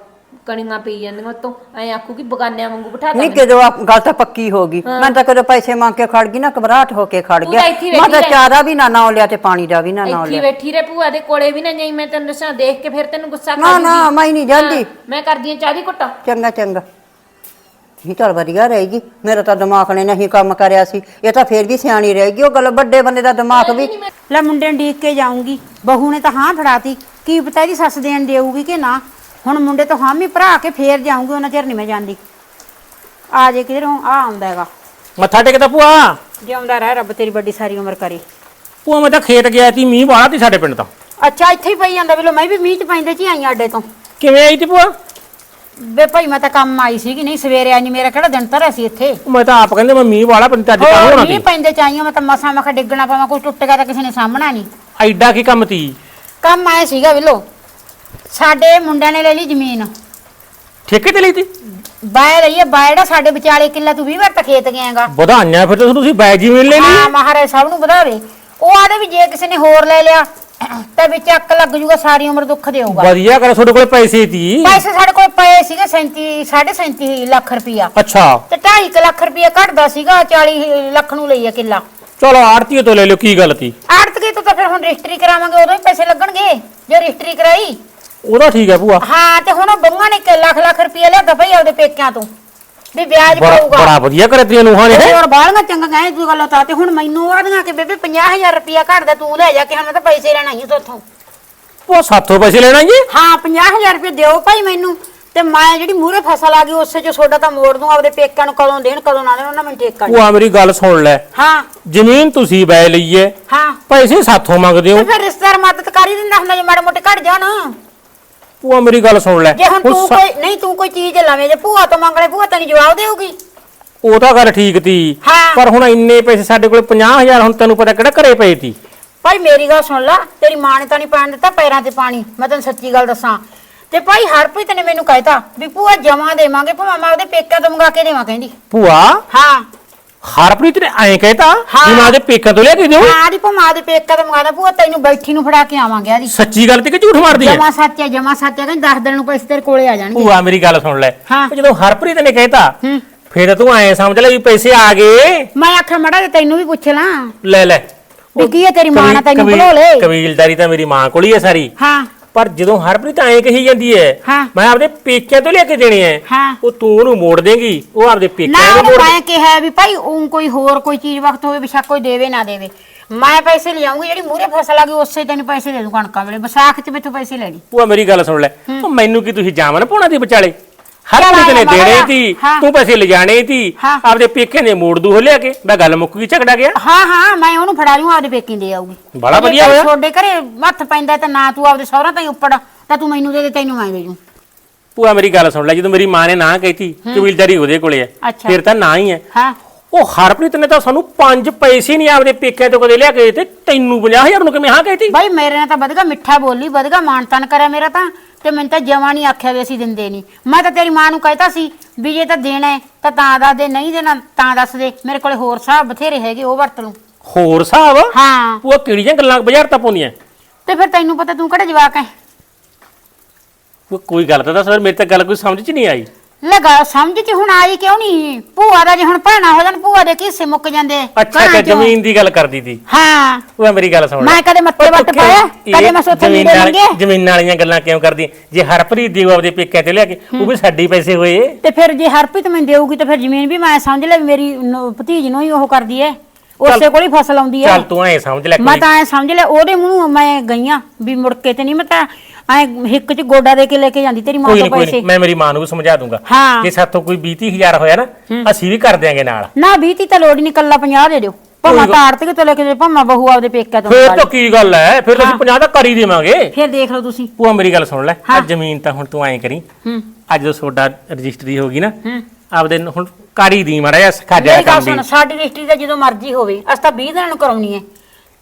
ਕਣੀਆਂ ਪਈ ਜਾਂਦੀਆਂ ਉਤੋਂ। ਐ ਆਖੂ ਕਿ ਬਗਾਨਿਆਂ ਵਾਂਗੂ ਬਿਠਾ ਤਾ ਨਹੀਂ ਕਿਦੋਂ ਆ ਗੱਲ ਤਾਂ ਪੱਕੀ ਹੋ ਗਈ। ਮੈਂ ਤਾਂ ਕਦੋਂ ਪੈਸੇ ਮੰਗ ਕੇ ਖੜ ਗਈ ਨਾ ਘਬਰਾਹਟ ਹੋ ਕੇ ਖੜ ਤੂੰ ਗਿਆ। ਤਾਂ ਇੱਥੇ ਮੈਂ ਤਾਂ ਬੈਠੀ। ਚਾਰਾ ਵੀ ਨਾ ਨਾ ਲਿਆ ਤੇ ਪਾਣੀ ਦਾ ਵੀ ਨਾ ਨਾ ਇੱਥੇ ਲਿਆ। ਬੈਠੀ ਰਹਿ ਭੂਆ ਦੇ ਕੋਲੇ ਵੀ ਨਾ ਜਾਈ ਮੈਂ ਤੈਨੂੰ ਦੱਸਾਂ ਦੇਖ ਕੇ ਫਿਰ ਤੈਨੂੰ ਗੁੱਸਾ ਨਾ ਨਾ ਮੈਂ ਨਹੀਂ ਜਾਂਦੀ। ਮੈਂ ਕਰਦੀ ਆ ਚਾਹ ਦੀ ਕੁੱਟ ਚੰਗਾ ਚੰਗਾ। ਇਹ ਤਾਂ ਵਧੀਆ ਰਹੇਗੀ ਮੇਰਾ ਤਾਂ ਦਿਮਾਗ ਨੇ ਨਹੀਂ ਕੰਮ ਕਰਿਆ ਸੀ। ਇਹ ਤਾਂ ਫੇਰ ਵੀ ਸਿਆਣੀ ਰਹੇਗੀ ਉਹ ਗੱਲ ਵੱਡੇ ਬੰਦੇ ਦਾ ਦਿਮਾਗ ਵੀ ਲੈ ਮੁੰਡੇ ਨੂੰ ਡੀਕ ਕੇ ਜਾਊਂਗੀ। ਬਹੂ ਨੇ ਤਾਂ ਹਾਂ ਫੜਾਤੀ। ਕੀ ਪਤਾ ਇਹਦੀ ਸੱਸ ਦੇਣ ਦੇਊਗੀ ਕਿ ਨਾ। ਹੁਣ ਮੁੰਡੇ ਤੋਂ ਹਾਮੀ ਭਰਾ ਕੇ ਫੇਰ ਜਾਊਂਗੀ ਉਹਨਾਂ ਚਿਰ ਨਹੀਂ ਮੈਂ ਜਾਂਦੀ। ਆ ਜੇ ਕਿਧਰੋਂ ਆ ਆਉਂਦਾ ਹੈਗਾ। ਮੱਥਾ ਟੇਕਦਾ ਭੂਆ? ਜਿਉਂਦਾ ਰਹਿ ਰੱਬ ਤੇਰੀ ਵੱਡੀ ਸਾਰੀ ਉਮਰ ਕਰੇ। ਭੂਆ ਮੈਂ ਤਾਂ ਖੇਤ ਗਿਆ ਸੀ ਮੀਂਹ ਬਾਹਲਾ ਸੀ ਸਾਡੇ ਪਿੰਡ ਤਾਂ। ਅੱਛਾ ਇੱਥੇ ਹੀ ਪਈ ਜਾਂਦਾ ਵੇਲੋ ਮੈਂ ਵੀ ਮੀਂਹ ਚ ਪੈਂਦੇ ਚ ਆਈ ਆਂ ਅੱਡੇ ਤੋਂ। ਕਿਵੇਂ ਆਈ ਤੀ ਭੂਆ? ਵੇ ਭਾਈ ਮੈਂ ਤਾਂ ਕੰਮ ਆਈ ਸੀਗੀ ਨਹੀਂ ਸਵੇਰੇ ਆਈ ਨਹੀਂ ਮੇਰਾ ਕਿਹੜਾ ਦਿਨ ਤਰਿਆ ਸੀ ਇੱਥੇ? ਮੈਂ ਤਾਂ ਆਪ ਕਹਿੰਦੇ ਮੈਂ ਮੀਂਹ ਬਾਹਲਾ ਪਿੰਡ ਤੇ ਅੱਜ ਹੋਰ ਹੋਣਾ ਮੀਂਹ ਸੀ ਪੈਂਦੇ ਚ ਆਈ ਮੈਂ ਤਾਂ ਮਸਾਂ ਮੈਂ ਡਿੱਗਣਾ ਪਾਵਾਂ ਕੋਈ ਟੁੱਟ ਗਿਆ ਤਾਂ ਕਿਸੇ ਨੇ ਸਾਹਮਣਾ ਨਹੀਂ ਐਡਾ ਕੀ ਕੰਮ ਤੀ? ਕੰਮ ਆਇਆ ਸੀਗਾ ਵੇਲੋ ਸਾਡੇ ਮੁੰਡਿਆਂ ਨੇ ਲੈ ਲਈ ਜ਼ਮੀਨ। ਠੇਕੇ ਤੇ ਲਈ ਤੀ? ਬਾਇ ਲਈ ਹੈ ਬਾਇ ਜਿਹੜਾ ਸਾਡੇ ਵਿਚਾਲੇ ਕਿੱਲਾ ਤੂੰ 20 ਵਾਰ ਤਾਂ ਖੇਤ ਗਿਆਗਾ। ਵਧਾਈਆਂ ਫਿਰ ਤਾਂ ਤੁਸੀਂ ਬੈਗ ਜਿਵੇਂ ਲੈ ਲਈ। ਹਾਂ ਮਹਾਰਾਜ ਸਭ ਨੂੰ ਵਧਾਵੇ। ਉਹ ਆਦੇ ਵੀ ਜੇ ਕਿਸੇ ਨੇ ਹੋਰ ਲੈ ਲਿਆ ਤਾਂ ਵਿੱਚ ਅੱਕ ਲੱਗ ਜੂਗਾ ਸਾਰੀ ਉਮਰ ਦੁੱਖ ਦੇਊਗਾ। ਵਧੀਆ ਕਰ ਤੁਹਾਡੇ ਕੋਲ ਪੈਸੇ ਤੀ। ਪੈਸੇ ਸਾਡੇ ਕੋਲ ਪਏ ਸੀਗੇ 37 37.5 ਲੱਖ ਰੁਪਇਆ ਅੱਛਾ। ਤੇ 2.5 ਲੱਖ ਰੁਪਇਆ ਘਟਦਾ ਸੀਗਾ 40 ਲੱਖ ਨੂੰ ਲਈਆ ਕਿੱਲਾ। ਚਲੋ ਆੜਤੀਏ ਤੋਂ ਲੈ ਲਿਓ ਕੀ ਗੱਲ ਤੀ? ਆੜਤਕੀ ਤੋਂ ਤਾਂ ਫਿਰ ਹੁਣ ਰਜਿਸਟਰੀ ਕਰਾਵਾਂਗੇ ਉਦੋਂ ਹੀ ਪੈਸੇ ਲੱਗਣਗੇ। ਜੇ ਰਜਿਸਟਰੀ ਕਰਾਈ ਉਹਦਾ ਠੀਕ ਹੈ ਭੂਆ। ਹਾਂ ਤੇ ਹੁਣ ਬੰਗਾਂ ਨੇ ਕਿ ਲੱਖ ਲੱਖ ਰੁਪਏ ਲਿਆ ਦਫਾਈ ਆਪਦੇ ਪੇਕਿਆਂ ਤੋਂ। ਵੀ ਵਿਆਜ ਬੜਾ ਪਾਊਗਾ। ਬੜਾ ਵਧੀਆ ਕਰੇ ਤੀਆਂ ਨੂੰਹਾਂ ਨੇ। ਤੇ ਹੋਰ ਬਾਹਲੀਆਂ ਚੰਗੀਆਂ ਐ ਤੂੰ ਗੱਲਾਂ ਤਾਂ ਤੇ ਹੁਣ ਮੈਨੂੰ ਆਦੀਆਂ ਕਿ ਬੇਬੇ 50000 ਰੁਪਇਆ ਘੱਟ ਦਾ ਤੂੰ ਲੈ ਜਾ ਕੇ ਹਾਂ ਮੈਂ ਤਾਂ ਪੈਸੇ ਲੈਣਾ ਹੀ ਤੋਥੋਂ ਉਹ ਸਾਥੋਂ ਪੈਸੇ ਲੈਣਾ ਜੀ ਹਾਂ 50000 ਰੁਪਏ ਦਿਓ ਭਾਈ ਮੈਨੂੰ। ਤੇ ਮੈਂ ਜਿਹੜੀ ਮੂਹਰੇ ਫਸਲ ਆ ਗਈ ਉਸੇ ਚ ਸੋਡਾ ਤਾਂ ਮੋੜ ਦੂੰ ਆਪਦੇ ਪੇਕਿਆਂ ਨੂੰ ਕਦੋਂ ਦੇਣ ਕਦੋਂ ਨਾ ਦੇਣ ਉਹਨਾਂ ਮੈਨੂੰ ਠੇਕਾ ਨਹੀਂ ਭੂਆ ਮੇਰੀ ਗੱਲ ਸੁਣ ਲੈ। ਹਾਂ। ਜ਼ਮੀਨ ਤੁਸੀਂ ਬੈ ਲਈ ਐ ਹਾਂ। ਪੈਸੇ ਸਾਥੋਂ ਮੰਗਦੇ ਤੇ ਹੋ ਫਿਰ ਰਿਸ਼ਤੇਦਾਰ ਮਦਦ ਕਰ ਹੀ ਦਿੰਦਾ ਹੁੰਦਾ ਜੇ ਮਾੜੇ ਮੋਟੇ ਘਟ ਜਾਣ। ਭੂਆ ਮੇਰੀ ਗੱਲ ਸੁਣ ਲੈ। ਜੇ ਹੁਣ ਉਹ ਤੂੰ ਸਾ- ਕੋਈ ਨਹੀਂ ਤੂੰ ਕੋਈ ਚੀਜ਼ ਲਵੇਂ ਜੇ ਭੂਆ ਤੋਂ ਮੰਗ ਲੈ ਭੂਆ ਤੈਨੂੰ ਜਵਾਬ ਦੇਊਗੀ। ਉਹ ਤਾਂ ਗੱਲ ਠੀਕ ਤੀ। ਹਾਂ। ਪਰ ਹੁਣ ਇੰਨੇ ਪੈਸੇ ਸਾਡੇ ਕੋਲ 50000 ਹੁਣ ਤੈਨੂੰ ਪਤਾ ਕਿਹੜਾ ਘਰੇ ਪਏ ਤੀ। ਭਾਈ ਮੇਰੀ ਗੱਲ ਸੁਣ ਲੈ ਤੇਰੀ ਮਾਂ ਨੇ ਤਾਂ ਨਹੀਂ ਪਾਣ ਦਿੱਤਾ ਪੈਰਾਂ ਤੇ ਪਾਣੀ। ਮੈਂ ਤੈਨੂੰ ਸੱਚੀ ਗੱਲ ਦੱਸਾਂ। ਤੇ ਭਾਈ ਹਰਪ੍ਰੀਤ ਨੇ ਮੈਨੂੰ ਕਹਿਤਾ ਵੀ ਭੂਆ ਜਮਾ ਦੇਵਾਂਗੇ ਭਾਵੇਂ ਮੈਂ ਉਹਦੇ ਪੇਕਿਆਂ ਤੋਂ ਮੰਗਾ ਕੇ ਦੇਵਾਂ ਕਹਿੰਦੀ। ਭੂਆ? ਹਾਂ। ਹਰਪ੍ਰੀਤ ਨੇ ਐਂ ਕਹਿਤਾ ਹਾਂ। ਵੀ ਮੈਂ ਉਹਦੇ ਪੇਕਾਂ ਤੋਂ ਲਿਆ ਕੇ ਦਿਓ ਹਾਂ ਦੀ ਭਾਵੇਂ ਉਹਦੇ ਪੇਕਿਆਂ ਤੋਂ ਮੰਗਾ ਦੇ ਭੂਆ ਤੈਨੂੰ ਬੈਠੀ ਨੂੰ ਫੜਾ ਕੇ ਆਵਾਂਗੇ ਆਦੀ ਸੱਚੀ ਗੱਲ ਤੇ ਕਿ ਝੂਠ ਮਾਰਦੀ ਐ ਜਮਾ ਸੱਚ ਹੈ ਜਮਾ ਸੱਚ ਹੈ ਕਹਿੰਦੀ 10 ਦਿਨ ਨੂੰ ਪੈਸੇ ਤੇਰੇ ਕੋਲੇ ਆ ਜਾਣਗੇ। ਭੂਆ ਮੇਰੀ ਗੱਲ ਸੁਣ ਲੈ। ਹਾਂ। ਉਹ ਜਦੋਂ ਹਰਪ੍ਰੀਤ ਨੇ ਕਹਿਤਾ ਹੂੰ। ਫਿਰ ਤੂੰ ਐਂ ਸਮਝ ਲੈ ਵੀ ਪੈਸੇ ਆ ਗਏ। ਮੈਂ ਆਖਿਆ ਮੜਾ ਜੇ ਤੈਨੂੰ ਵੀ ਪੁੱਛ ਲਾਂ। ਲੈ ਲੈ। ਵੀ ਕੀ ਹੈ ਤੇਰੀ ਮਾਂ ਨਾਲ ਤੈਨੂੰ ਭੁਲੋਲੇ ਕਬੀਲਦਾਰੀ ਤਾਂ ਮੇਰੀ ਮਾਂ ਕੋਲ ਹੀ ਹੈ ਸਾਰੀ। ਹਾਂ। ਪਰ ਜਦੋਂ ਹਰਪ੍ਰੀਤ ਐਂ ਕਹੀ ਜਾਂਦੀ ਹੈ ਹਾਂ। ਮੈਂ ਆਪਦੇ ਪੇਕਿਆਂ ਤੋਂ ਲੈ ਕੇ ਦੇਣੇ ਐ। ਹਾਂ। ਉਹ ਤੂੰ ਉਹਨੂੰ ਮੋੜ ਦੇਂਗੀ ਉਹ ਆਪਦੇ ਨਾ ਪੇਕਿਆਂ ਨੂੰ ਉਹਨੂੰ ਮੋੜ ਮੈਂ ਕਿਹਾ ਵੀ ਭਾਈ ਉਹ ਕੋਈ ਹੋਰ ਕੋਈ ਚੀਜ਼ ਵਕਤ ਹੋਵੇ ਬਿਸ਼ੱਕ ਕੋਈ ਦੇਵੇ ਨਾ ਦੇਵੇ। ਮੈਂ ਪੈਸੇ ਲਿਆਉਂਗੀ ਜਿਹੜੀ ਮੂਰੇ ਫਸਲ ਆ ਗਈ ਉਸੇ ਤੈਨੂੰ ਪੈਸੇ ਦੇ ਦੂੰ ਕਣਕਾਂ ਵੇਲੇ। ਵਿਸਾਖ ਚ ਮੈਥੋਂ ਪੈਸੇ ਲੈ ਲਈ। ਭੂਆ ਮੇਰੀ ਗੱਲ ਸੁਣ ਲੈ। ਉਹ ਮੈਨੂੰ ਕੀ ਤੁਸੀਂ ਜਾਮਨ ਪਾਉਣਾ ਦੀ ਵਿਚਾਲੇ? ਚੱਲ ਹਰਪ੍ਰੀਤ ਨੇ ਦੇਣੇ ਸੀ ਹਾਂ। ਤੂੰ ਪੈਸੇ ਲਿਜਾਣੇ ਸੀ ਹਾਂ। ਆਪਦੇ ਪੇਕੇ ਨੇ ਮੋੜ ਦੂ ਹੋ ਲਿਆ ਕੇ ਮੈਂ ਗੱਲ ਮੁੱਕ ਗਈ ਝਗੜਾ ਗਿਆ। ਹਾਂ ਹਾਂ ਮੈਂ ਉਹਨੂੰ ਫੜਾ ਲੂੰ ਆਪਦੇ ਪੇਕੀ ਦੇ ਆਊਗੀ। ਬੜਾ ਜੇ ਵਧੀਆ ਹੋਇਆ। ਤੁਹਾਡੇ ਘਰੇ ਹੱਥ ਪੈਂਦਾ ਤਾਂ ਨਾ ਤੂੰ ਆਪਦੇ ਸਹੁਰਾ ਤਾਈਂ ਉੱਪੜ ਤਾਂ ਤੂੰ ਮੈਨੂੰ ਦੇ ਦੇ ਤੈਨੂੰ ਮੈਂ ਦੇ ਦੂੰ। ਭੂਆ ਮੇਰੀ ਗੱਲ ਸੁਣ ਲੈ ਜਦੋਂ ਮੇਰੀ ਮਾਂ ਨੇ ਨਾ ਕਹੀਤੀ ਕਬੀਲਦਾਰੀ ਉਹਦੇ ਕੋਲੇ ਅੱਛਾ। ਫਿਰ ਤਾਂ ਨਾ ਹੀ ਹਾਂ। ਉਹ ਹਰਪ੍ਰੀਤ ਨੇ ਤਾਂ ਸਾਨੂੰ ਪੰਜ ਪੈਸੇ ਨਹੀਂ ਆਪਦੇ ਪੇਕਿਆਂ ਤੋਂ ਕਦੇ ਲਿਆ ਕੇ ਦਿੱਤੇ ਤੈਨੂੰ 50000 ਨੂੰ ਕਿਵੇਂ ਹਾਂ ਕਹੀਤੀ? ਭਾਈ ਮੇਰੇ ਨਾਲ ਤਾਂ ਵਧਗਾ ਮਿੱਠਾ ਬੋਲੀ ਵਧਗਾ ਮਾਨਤਨ ਕਰਿਆ ਮੇਰਾ ਤਾਂ। ਤੇ ਮੈਨੂੰ ਤਾਂ ਜਮਾ ਨਹੀਂ ਆਖਿਆ ਵੀ ਅਸੀਂ ਦਿੰਦੇ ਨਹੀਂ ਮੈਂ ਤਾਂ ਤੇਰੀ ਮਾਂ ਨੂੰ ਕਹਿਤਾ ਸੀ ਵੀ ਜੇ ਤਾਂ ਦੇਣਾ ਹੈ ਤਾਂ ਤਾਂ ਦੱਸ ਦੇ ਨਹੀਂ ਦੇਣਾ ਤਾਂ ਦੱਸ ਦੇ। ਮੇਰੇ ਕੋਲੇ ਹੋਰ ਹਿਸਾਬ ਬਥੇਰੇ ਹੈਗੇ ਉਹ ਵਰਤ ਲੂੰ ਹੋਰ ਹਿਸਾਬ? ਹਾਂ। ਉਹ ਕਿਹੜੀਆਂ ਗੱਲਾਂ ਬਾਜ਼ਾਰ ਤਾਂ ਪਾਉਂਦੀਆਂ ਤੇ ਫਿਰ ਤੈਨੂੰ ਪਤਾ ਤੂੰ ਕਿਹੜਾ ਜਵਾਕ ਹੈ ਉਹ ਕੋਈ ਗੱਲ ਤਾਂ ਦੱਸ ਮੇਰੇ ਤਾਂ ਗੱਲ ਕੋਈ ਸਮਝ ਚ ਨਹੀਂ ਆਈ। ਲਗਾ ਸਮਝ ਚ ਹੁਣ ਆਈ ਕਿਉਂ ਨਹੀਂ? ਭੂਆ ਦਾ ਜੇ ਹੁਣ ਭੈਣਾ ਹੋ ਜਾਣ ਭੂਆ ਦੇ ਕਿੱਸੇ ਮੁੱਕ ਜਾਂਦੇ? ਅੱਛਾ ਘਰਾਂ ਅੱਛਾ ਚੋਂ। ਜ਼ਮੀਨ ਦੀ ਗੱਲ ਕਰਦੀ ਸੀ। ਹਾਂ। ਉਹ ਮੇਰੀ ਗੱਲ ਸੁਣ ਲੈ। ਮੈਂ ਕਦੇ ਮੱਥੇ ਉਹ ਵੱਟ ਤੂੰ ਪਾਇਆ? ਕਦੇ ਮੈਂ ਸੋਥੇ ਜ਼ਮੀਨ ਲੀੜੇ ਮੰਗੇ ਜ਼ਮੀਨ ਵਾਲੀਆਂ ਗੱਲਾਂ ਕਿਉਂ ਕਰਦੀ? ਜੇ ਹਰਪ੍ਰੀਤ ਦੀ ਉਹ ਆਪਦੇ ਪੇਕਿਆਂ ਤੇ ਲਿਆ ਕੇ ਉਹ ਵੀ ਸਾਡੀ ਪੈਸੇ ਹੋਏ। ਤੇ ਫਿਰ ਜੇ ਹਰਪ੍ਰੀਤ ਮੈਨੂੰ ਦੇਊਗੀ ਤਾਂ ਫਿਰ ਜ਼ਮੀਨ ਵੀ ਮੈਂ ਸਮਝ ਲੈ ਵੀ ਮੇਰੀ ਨ- ਭਤੀਜ ਨੂੰ ਹੀ ਉਹ ਕਰਦੀ ਐ ਉਸੇ ਕੋਲ ਹੀ ਫਸਲ ਆਉਂਦੀ ਚੱਲ ਤੂੰ ਐ ਸਮਝ ਲੈ ਮੈਂ ਕੋਈ। ਤਾਂ ਐ ਸਮਝ ਲਿਆ ਉਹਦੇ ਮੂੰਹ ਮੈਂ ਗਈਆਂ ਵੀ ਮੁੜ ਕੇ ਤੇ ਨਹੀਂ ਮੈਂ ਤਾਂ ਐ ਹਿੱਕ ਚ ਗੋਡਾ ਦੇ ਕੇ ਲੈ ਕੇ ਜਾਂਦੀ ਤੇਰੀ ਮਾਂ ਕੋਈ ਤੋਂ ਨਹੀਂ ਕੋਈ ਪੈਸੇ। ਨਹੀਂ ਮੈਂ ਮੇਰੀ ਮਾਂ ਨੂੰ ਵੀ ਸਮਝਾ ਦੂੰਗਾ। ਹਾਂ। ਕਿ ਸਾਥੋਂ ਕੋਈ 20000 ਹੋਇਆ ਨਾ ਅਸੀਂ ਵੀ ਕਰ ਦਿਆਂਗੇ ਨਾਲ। ਨਾ 20 ਤੀ ਤਾਂ ਲੋੜ ਨਹੀਂ ਕੱਲਾ 50 ਦੇ ਦਿਓ। ਭਾਵੇਂ ਤਾੜ ਤੇ ਤੋਂ ਲੈ ਕੇ ਦੇ ਭਾਵੇਂ ਬਹੂ ਆਪਦੇ ਪੇਕਿਆਂ ਤੋਂ ਫੇਰ ਤਾਂ। ਕੀ ਗੱਲ ਐ? ਫਿਰ ਤਾਂ ਅਸੀਂ 50 ਦਾ ਕਰ ਹੀ ਦੇਵਾਂਗੇ। ਫਿਰ ਦੇਖ ਲਓ ਤੁਸੀਂ। ਭੂਆ ਮੇਰੀ ਗੱਲ ਸੁਣ ਲੈ। ਆ ਜ਼ਮੀਨ ਤਾਂ ਹੁਣ ਤੂੰ ਐਂ ਕਰੀ। ਹੂੰ। ਅੱਜ ਜਦੋਂ ਸੋਡਾ ਰਜਿਸਟਰੀ ਹੋ ਗਈ ਨਾ। ਆਪਦੇ ਨੂੰ ਹੁਣ ਕਾਰੀ ਦੀ ਮਾੜਾ ਜਿਹਾ ਸਿਖਾ ਜਾ ਮੇਰੀ ਗੱਲ ਕੰਮ ਸੁਣ ਵੀ ਸਾਡੀ ਰਜਿਸਟਰੀ ਤਾਂ ਜਦੋਂ ਮਰਜ਼ੀ ਹੋਵੇ ਅਸੀਂ ਤਾਂ 20 ਦਿਨਾਂ ਨੂੰ ਕਰਾਉਣੀ ਹੈ।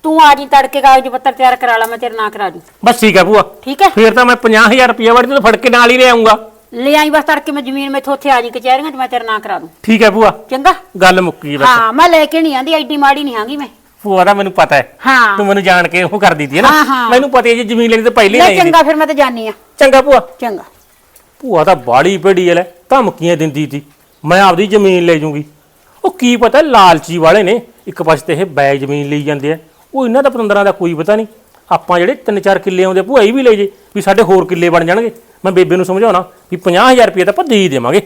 ਤੂੰ ਆ ਜੀ ਤੜਕੇ ਕਾਗਜ਼ ਪੱਤਰ ਤਿਆਰ ਕਰਾ ਲਾ ਮੈਂ ਤੇਰੇ ਨਾਂ ਕਰਾ ਦੂੰ। ਬਸ ਠੀਕ ਹੈ ਭੂਆ। ਠੀਕ ਹੈ? ਫੇਰ ਤਾਂ ਮੈਂ 50000 ਰੁਪਏ ਵਾਲੀ ਤੋਂ ਫੜ ਕੇ ਨਾਲ ਹੀ ਲੈ ਆਉਂਗਾ ਲੈ ਆਈ ਬਸ ਤੜਕੇ ਮੈਂ ਜ਼ਮੀਨ ਮੈਥੋਂ ਉੱਥੇ ਆ ਜੀ ਕਚਹਿਰੀਆਂ 'ਚ ਮੈਂ ਤੇਰੇ ਨਾਂ ਕਰਾ ਦੂੰ। ਠੀਕ ਹੈ ਭੂਆ। ਚੰਗਾ? ਗੱਲ ਮੁੱਕ ਗਈ ਬਸ। ਹਾਂ ਮੈਂ ਲੈ ਕੇ ਨਹੀਂ ਆਂਦੀ ਐਡੀ ਮਾੜੀ ਨਹੀਂ ਆਂਗੀ ਮੈਂ। ਭੂਆ ਦਾ ਮੈਨੂੰ ਪਤਾ ਹੈ। ਹਾਂ। ਤੂੰ ਮੈਨੂੰ ਜਾਣ ਕੇ ਉਹ ਕਰ ਦਿੱਤੀ ਹੈ ਨਾ। ਹਾਂ, ਹਾਂ। ਮੈਨੂੰ ਪਤਾ ਹੈ ਜੀ ਜ਼ਮੀਨ ਲੈਣੀ ਤਾਂ ਪਹਿਲੇ ਲੈ ਨਹੀਂ ਚੰਗਾ ਫਿਰ ਮੈਂ ਤਾਂ ਜਾਣੀ ਆ। ਚੰਗਾ ਭੂਆ। ਚੰਗਾ। ਭੂਆ ਤਾਂ ਬਾੜੀ ਭੇੜੀ ਐ ਲੈ ਧਮਕੀਆਂ ਦਿੰਦੀ ਸੀ ਮੈਂ ਆਪਦੀ ਜ਼ਮੀਨ ਲੈ ਜੂੰਗੀ। ਉਹ ਕੀ ਪਤਾ ਲਾਲਚੀ ਵਾਲੇ ਨੇ ਇੱਕ ਪਾਸੇ ਤੇ ਇਹ ਬੈ ਜ਼ਮੀਨ ਲਈ ਜਾਂਦੇ ਆ। ਉਹ ਇਹਨਾਂ ਦਾ ਪਤੰਦਰਾਂ ਦਾ ਕੋਈ ਪਤਾ ਨਹੀਂ। ਆਪਾਂ ਜਿਹੜੇ ਤਿੰਨ ਚਾਰ ਕਿੱਲੇ ਆਉਂਦੇ ਭੂਆ ਇਹ ਵੀ ਲੈ ਜੇ ਵੀ ਸਾਡੇ ਹੋਰ ਕਿੱਲੇ ਬਣ ਜਾਣਗੇ। ਮੈਂ ਬੇਬੇ ਨੂੰ ਸਮਝਾਉਣਾ ਵੀ 50000 ਰੁਪਏ ਤਾਂ ਆਪਾਂ ਦੇ ਹੀ ਦੇਵਾਂਗੇ।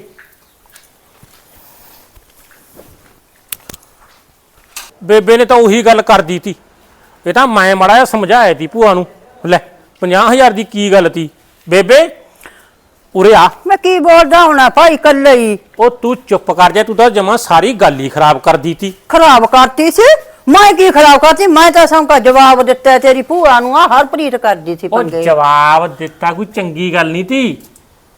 ਬੇਬੇ ਨੇ ਤਾਂ ਉਹੀ ਗੱਲ ਕਰ ਦਿੱਤੀ। ਇਹ ਤਾਂ ਮੈਂ ਮਾੜਾ ਜਿਹਾ ਸਮਝਾਇਆ ਤੀ ਭੂਆ ਨੂੰ। ਲੈ 50000 ਦੀ ਕੀ ਗੱਲ ਤੀ? ਬੇਬੇ ਉਰੇ ਆ। ਮੈਂ ਕੀ ਬੋਲਦਾ ਹੁਣਾ ਭਾਈ ਇਕੱਲੇ ਹੀ। ਉਹ ਤੂੰ ਚੁੱਪ ਕਰ ਜਾ ਤੂੰ ਤਾਂ ਜਮਾ ਸਾਰੀ ਗੱਲ ਹੀ ਖਰਾਬ ਕਰ ਦਿੱਤੀ। ਖਰਾਬ ਕਰਤੀ ਸੀ? ਮੈਂ ਕੀ ਖਰਾਬ ਕਰਤੀ? ਮੈਂ ਤਾਂ ਸੰਕਾ ਜਵਾਬ ਦਿੱਤਾ ਤੇਰੀ ਭੂਆ ਨੂੰ ਆ ਹਰਪ੍ਰੀਤ ਕਰਦੀ ਸੀ ਉਹ ਪੰਗੇ। ਜਵਾਬ ਦਿੱਤਾ ਕੋਈ ਚੰਗੀ ਗੱਲ ਨਹੀਂ ਤੀ।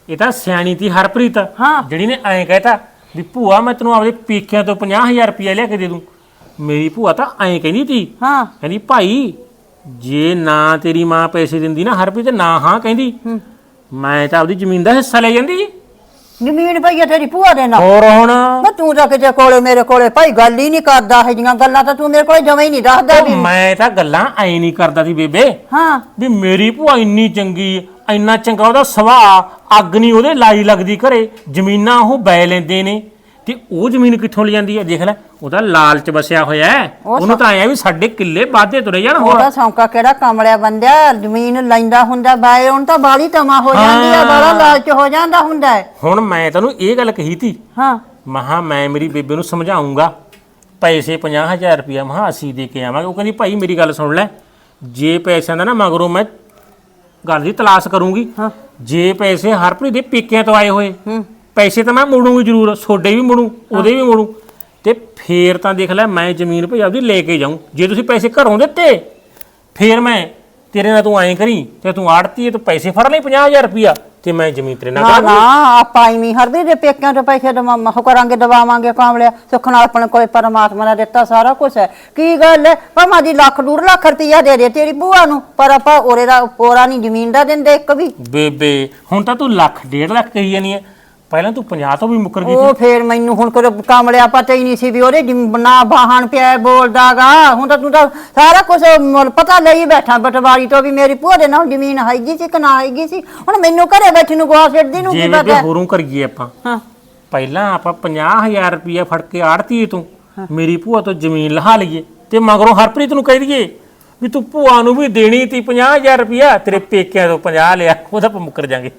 ਇਹ ਤਾਂ ਸਿਆਣੀ ਤੀ ਹਰਪ੍ਰੀਤ। ਹਾਂ। ਜਿਹੜੀ ਨੇ ਐਂ ਕਹਿਤਾ ਵੀ ਭੂਆ ਮੈਂ ਤੈਨੂੰ ਆਪਦੇ ਪੇਕਿਆਂ ਤੋਂ 50000 ਰੁਪਏ ਲਿਆ ਕੇ ਦੇ ਦੂੰ। ਮੇਰੀ ਭੂਆ ਤਾਂ ਐਂ ਕਹਿੰਦੀ ਤੀ। ਹਾਂ। ਕਹਿੰਦੀ ਭਾਈ ਜੇ ਨਾ ਤੇਰੀ ਮਾਂ ਪੈਸੇ ਦਿੰਦੀ ਨਾ ਹਰਪ੍ਰੀਤ ਨਾ ਹਾਂ ਕਹਿੰਦੀ। ਮੈਂ ਤਾਂ ਆਪਦੀ ਜ਼ਮੀਨ ਦਾ ਹਿੱਸਾ ਲੈ ਜਾਂਦੀ ਜ਼ਮੀਨ ਪਈ ਆ ਤੇਰੀ ਭੂਆ ਦੇ ਨਾਲ। ਹੋਰ ਹੁਣ? ਮੈਂ ਤੂੰ ਤਾਂ ਕਿਤੇ ਕੋਲੇ ਮੇਰੇ ਕੋਲੇ ਭਾਈ ਗੱਲ ਹੀ ਨਹੀਂ ਕਰਦਾ ਇਹ ਜੀਆਂ ਗੱਲਾਂ ਤਾਂ ਤੂੰ ਮੇਰੇ ਕੋਲੇ ਜਮਾਂ ਹੀ ਨਹੀਂ ਦੱਸਦਾ ਵੀ। ਮੈਂ ਤਾਂ ਗੱਲਾਂ ਐਂ ਨਹੀਂ ਕਰਦਾ ਸੀ ਬੇਬੇ। ਹਾਂ। ਵੀ ਮੇਰੀ ਭੂਆ ਇੰਨੀ ਚੰਗੀ ਇੰਨਾ ਚੰਗਾ ਉਹਦਾ ਸੁਭਾਅ ਅੱਗ ਨਹੀਂ ਉਹਦੇ ਲਾਈ ਲੱਗਦੀ ਘਰੇ। ਜ਼ਮੀਨਾਂ ਉਹ ਬੈ ਲੈਂਦੇ ਨੇ। ਤੇ ਉਹ ਜ਼ਮੀਨ ਕਿੱਥੋਂ ਲੈ ਜਾਂਦੀ ਹੈ? ਦੇਖ ਲੈ ਉਹਦਾ ਲਾਲਚ ਵਸਿਆ ਹੋਇਆ ਹੈ। ਉਹਨੂੰ ਤਾਂ ਆਇਆ ਵੀ ਸਾਡੇ ਕਿੱਲੇ ਵਾਧੇ ਤੁਰੇ ਜਾਣ ਹੋਰ। ਉਹਦਾ ਸੌਂਕਾ ਕਿਹੜਾ ਕਮਲਿਆ ਬੰਦਿਆ? ਜ਼ਮੀਨ ਲੈਂਦਾ ਹੁੰਦਾ ਬਾਏ ਹੁਣ ਤਾਂ ਬਾਲੀ ਤਮਾ ਹੋ ਜਾਂਦੀ ਆ ਬੜਾ ਲਾਲਚ ਹੋ ਜਾਂਦਾ ਹੁੰਦਾ ਹੈ। ਹੁਣ ਮੈਂ ਤੈਨੂੰ ਇਹ ਗੱਲ ਕਹੀ ਤੀ। ਹਾਂ। ਮਹਾ ਮੈਂ ਮੇਰੀ ਬੇਬੇ ਨੂੰ ਸਮਝਾਉਂਗਾ। ਪੈਸੇ 50000 ਰੁਪਇਆ ਮਹਾ ਅਸੀਂ ਦੇ ਕੇ ਆਵਾਂਗੇ। ਉਹ ਕਹਿੰਦੀ ਭਾਈ ਮੇਰੀ ਗੱਲ ਸੁਣ ਲੈ। ਜੇ ਪੈਸਿਆਂ ਦਾ ਨਾ ਮਗਰੋਂ ਮੈਂ ਗੱਲ ਦੀ ਤਲਾਸ਼ ਕਰੂੰਗੀ। ਹਾਂ। ਜੇ ਪੈਸੇ ਹਰਪ੍ਰੀਤ ਦੇ ਪੇਕਿਆਂ ਤੋਂ ਆਏ ਹੋਏ ਪੈਸੇ ਤਾਂ ਮੈਂ ਮੋੜੂੰਗੀ ਜ਼ਰੂਰ ਛੋਡੇ ਵੀ ਮੋੜੂ ਉਹਦੇ ਵੀ ਮੋੜੂ। ਤੇ ਫੇਰ ਤਾਂ ਦੇਖ ਲੈ ਮੈਂ ਜ਼ਮੀਨ ਭਈ ਆਪਦੀ ਲੈ ਕੇ ਜਾਊਂ। ਜੇ ਤੁਸੀਂ ਪੈਸੇ ਘਰੋਂ ਦਿੱਤੇ ਫੇਰ ਮੈਂ ਤੇਰੇ ਨਾਲ ਤੂੰ ਐਂ ਕਰੀ ਤੇ ਤੂੰ ਆੜਤੀ ਤੂੰ ਪੈਸੇ ਫੜ ਲਈ 50000 ਰੁਪਇਆ ਤੇ ਮੈਂ ਜ਼ਮੀਨ ਤੇਰੇ ਨਾਲ ਨਾ ਨਾ ਆਪਾਂ ਇਵੇਂ ਹਰਦੀ ਦੇ ਪੇਕਿਆਂ ਤੋਂ ਪੈਸੇ ਦਵਾ ਹੋ ਕਰਾਂਗੇ ਦਵਾਵਾਂਗੇ ਕਾਮਲਿਆ ਸੁੱਖ ਨਾਲ ਆਪਣੇ ਕੋਲੇ ਪਰਮਾਤਮਾ ਨੇ ਦਿੱਤਾ ਸਾਰਾ ਕੁਝ ਹੈ। ਕੀ ਗੱਲ ਹੈ? ਭਾਵੇਂ ਦੀ ਲੱਖ ਡੂਢ ਲੱਖ ਰੁਪਈਆ ਦੇ ਦੇ ਤੇਰੀ ਭੂਆ ਨੂੰ ਪਰ ਆਪਾਂ ਉਹਦੇ ਦਾ ਪੋਰਾ ਨਹੀਂ ਜ਼ਮੀਨ ਦਾ ਦਿੰਦੇ ਇੱਕ ਵੀ। ਬੇਬੇ ਹੁਣ ਤਾਂ ਤੂੰ ਲੱਖ ਡੇਢ ਲੱਖ ਕਹੀ ਜਾਨੀ ਹੈ। ਪਹਿਲਾਂ ਤੂੰ 50 ਤੋਂ ਵੀ ਮੁੱਕਰ ਗਈ ਉਹ ਫੇਰ ਮੈਨੂੰ ਹੁਣ ਕੋਈ ਕਾਮਲਿਆ ਪਤਾ ਹੀ ਨਹੀਂ ਸੀ ਵੀ ਉਹਦੇ ਜਿਮ- ਨਾ ਬਾਹਣ ਪਿਆ ਬੋਲਦਾਗਾ। ਹੁਣ ਤਾਂ ਤੂੰ ਤਾਂ ਸਾਰਾ ਕੁਝ ਪਤਾ ਲਈ ਬੈਠਾ ਬਟਵਾਰੀ ਤੋਂ ਵੀ ਮੇਰੀ ਭੂਆ ਦੇ ਨਾਲ ਜ਼ਮੀਨ ਹੈਗੀ ਸੀ ਕਿ ਨਾ ਹੈਗੀ ਸੀ। ਹੁਣ ਮੈਨੂੰ ਘਰੇ ਬੈਠੀ ਨੂੰ ਗਵਾ ਛੱਡਦੀ ਨੂੰ ਜੇ ਕੀ ਬੇਬੇ ਪਤਾ? ਹੋਰੋਂ ਕਰੀਏ ਆਪਾਂ। ਹਾਂ। ਪਹਿਲਾਂ ਆਪਾਂ 50000 ਰੁਪਇਆ ਫੜ ਕੇ ਆੜਤੀ ਤੂੰ। ਮੇਰੀ ਭੂਆ ਤੋਂ ਜ਼ਮੀਨ ਲਹਾ ਲਈਏ। ਤੇ ਮਗਰੋਂ ਹਰਪ੍ਰੀਤ ਨੂੰ ਕਹਿ ਦਈਏ ਵੀ ਤੂੰ ਭੂਆ ਨੂੰ ਵੀ ਦੇਣੀ ਤੀ 50000 ਰੁਪਇਆ ਤੇਰੇ ਪੇਕਿਆਂ ਤੋਂ 50 ਲਿਆ ਉਹਦਾ ਆਪਾਂ ਮੁੱਕਰ ਜਾਾਂਗੇ।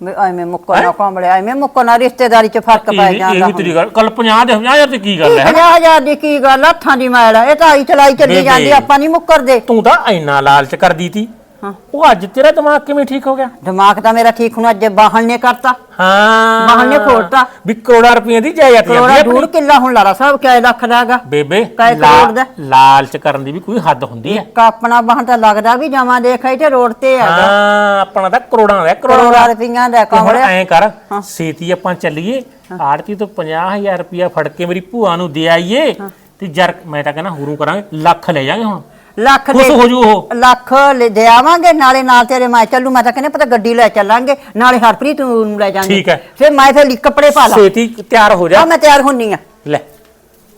ਵੀ ਐਵੇਂ ਮੁੱਕਣਾ ਕਾਮਲਿਆ ਐਵੇਂ ਮੁੱਕਣਾ ਰਿਸ਼ਤੇਦਾਰੀ 'ਚ ਫ਼ਰਕ ਪੈ ਇਹ ਜਾਂਦਾ ਵੀ ਤੇਰੀ ਗੱਲ ਕੱਲ 50 ਦੇ 50000 ਤੇ ਕੀ ਗੱਲ ਹੈ ਪੰਜਾਹ ਹਜ਼ਾਰ ਦੀ ਕੀ ਗੱਲ ਆ, ਹੱਥਾਂ ਦੀ ਮੈਲ ਆ, ਇਹ ਤਾਂ ਆਈ ਚਲਾਈ ਚੱਲੀ ਬੇਬੇ। ਜਾਂਦੀ ਆਪਾਂ ਨਹੀਂ ਮੁੱਕਰਦੇ। ਤੂੰ ਤਾਂ ਇੰਨਾ ਲਾਲਚ ਕਰਦੀ ਤੀ। ਹਾਂ। ਉਹ ਅੱਜ ਤੇਰਾ ਦਿਮਾਗ ਕਿਵੇਂ ਠੀਕ ਹੋ ਗਿਆ? ਦਿਮਾਗ ਤਾਂ ਮੇਰਾ ਠੀਕ ਹੁਣ ਅੱਜ ਬਾਹਣ ਨੇ ਕਰਤਾ। ਹਾਂ। ਬਾਹਣ ਨੇ ਖੋਲਤਾ। ਵੀ ਕਰੋੜਾਂ ਰੁਪਈਆਂ ਦੀ ਜਾਇਦਾਦ ਕਰੋੜਾ ਜਾਂਦੀ ਡੂੜ ਆਪਣੀ। ਕਿੱਲਾ ਹੁਣ ਲਾਰਾ ਸਾਹਿਬ ਕਿਆ ਲੱਖ ਦਾਗਾ ਬੇਬੇ ਕਾਹੇ ਲਾ- ਕਰੋੜ ਦਾ? ਲਾਲਚ ਕਰਨ ਦੀ ਵੀ ਕੋਈ ਹੱਦ ਹੁੰਦੀ ਹੈ ਆਪਣਾ ਬਾਹਣ ਤਾਂ ਲੱਗਦਾ ਵੀ ਜਮਾ ਦੇਖਾਈ ਤੇ ਰੋਡ ਤੇ ਹੈਗਾ। ਹਾਂ ਆਪਣਾ ਤਾਂ ਕਰੋੜਾਂ ਦਾ ਕਰੋੜਾਂ ਕਰੋੜਾ ਦਾ। ਰੁਪਈਆਂ ਦਾ ਤੇ ਹੁਣ ਐਂ ਕਰ ਛੇਤੀ ਆਪਾਂ ਚੱਲੀਏ ਆੜਤੀ ਤੋਂ 50000 ਰੁਪਇਆ ਫੜ ਕੇ ਮੇਰੀ ਭੂਆ ਨੂੰ ਦੇ ਆਈਏ ਤੇ ਜਰ ਮੈਂ ਤਾਂ ਕਹਿੰਦਾ ਹੂਰੂ ਕਰਾਂਗੇ ਲੱਖ ਲੈ ਜਾਾਂਗੇ ਹੁਣ। ਲੱਖ ਖੁਸ਼ ਦੇ ਹੋ ਜੂ ਉਹ। ਲੱਖ ਲੈ ਦੇ ਆਵਾਂਗੇ ਨਾਲੇ ਨਾਲ ਤੇਰੇ ਮੈਂ ਚੱਲੂ ਮੈਂ ਤਾਂ ਕਹਿੰਦੇ ਪਤਾ ਗੱਡੀ ਲੈ ਚੱਲਾਂਗੇ ਨਾਲੇ ਹਰਪ੍ਰੀਤ ਨੂੰ ਲੈ ਜਾਾਂਗੇ। ਠੀਕ ਹੈ। ਫਿਰ ਮੈਂ ਫਿਰ ਕੱਪੜੇ ਪਾ ਲਾਂ। ਛੇਤੀ ਤਿਆਰ ਹੋ ਜਾ। ਆ ਮੈਂ ਤਿਆਰ ਹੁੰਨੀ ਆ। ਲੈ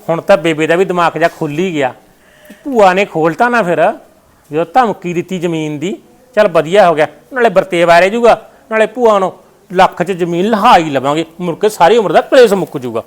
ਹੁਣ ਤਾਂ ਬੇਬੇ ਦਾ ਵੀ ਦਿਮਾਗ ਜਾ ਖੁੱਲ ਹੀ ਗਿਆ। ਭੂਆ ਨੇ ਖੋਲਤਾ ਨਾ ਫਿਰ ਜਦੋਂ ਧਮਕੀ ਦਿੱਤੀ ਜ਼ਮੀਨ ਦੀ ਚੱਲ ਵਧੀਆ ਹੋ ਗਿਆ ਨਾਲੇ ਵਰਤੇਵਾ ਰਹਿ ਜੂਗਾ ਨਾਲੇ ਭੂਆ ਨੂੰ ਲੱਖ 'ਚ ਜ਼ਮੀਨ ਲਹਾਈ ਲਵਾਂਗੇ ਮੁੜ ਕੇ ਸਾਰੀ ਉਮਰ ਦਾ ਕਲੇਸ਼ ਮੁੱਕ ਜੂਗਾ।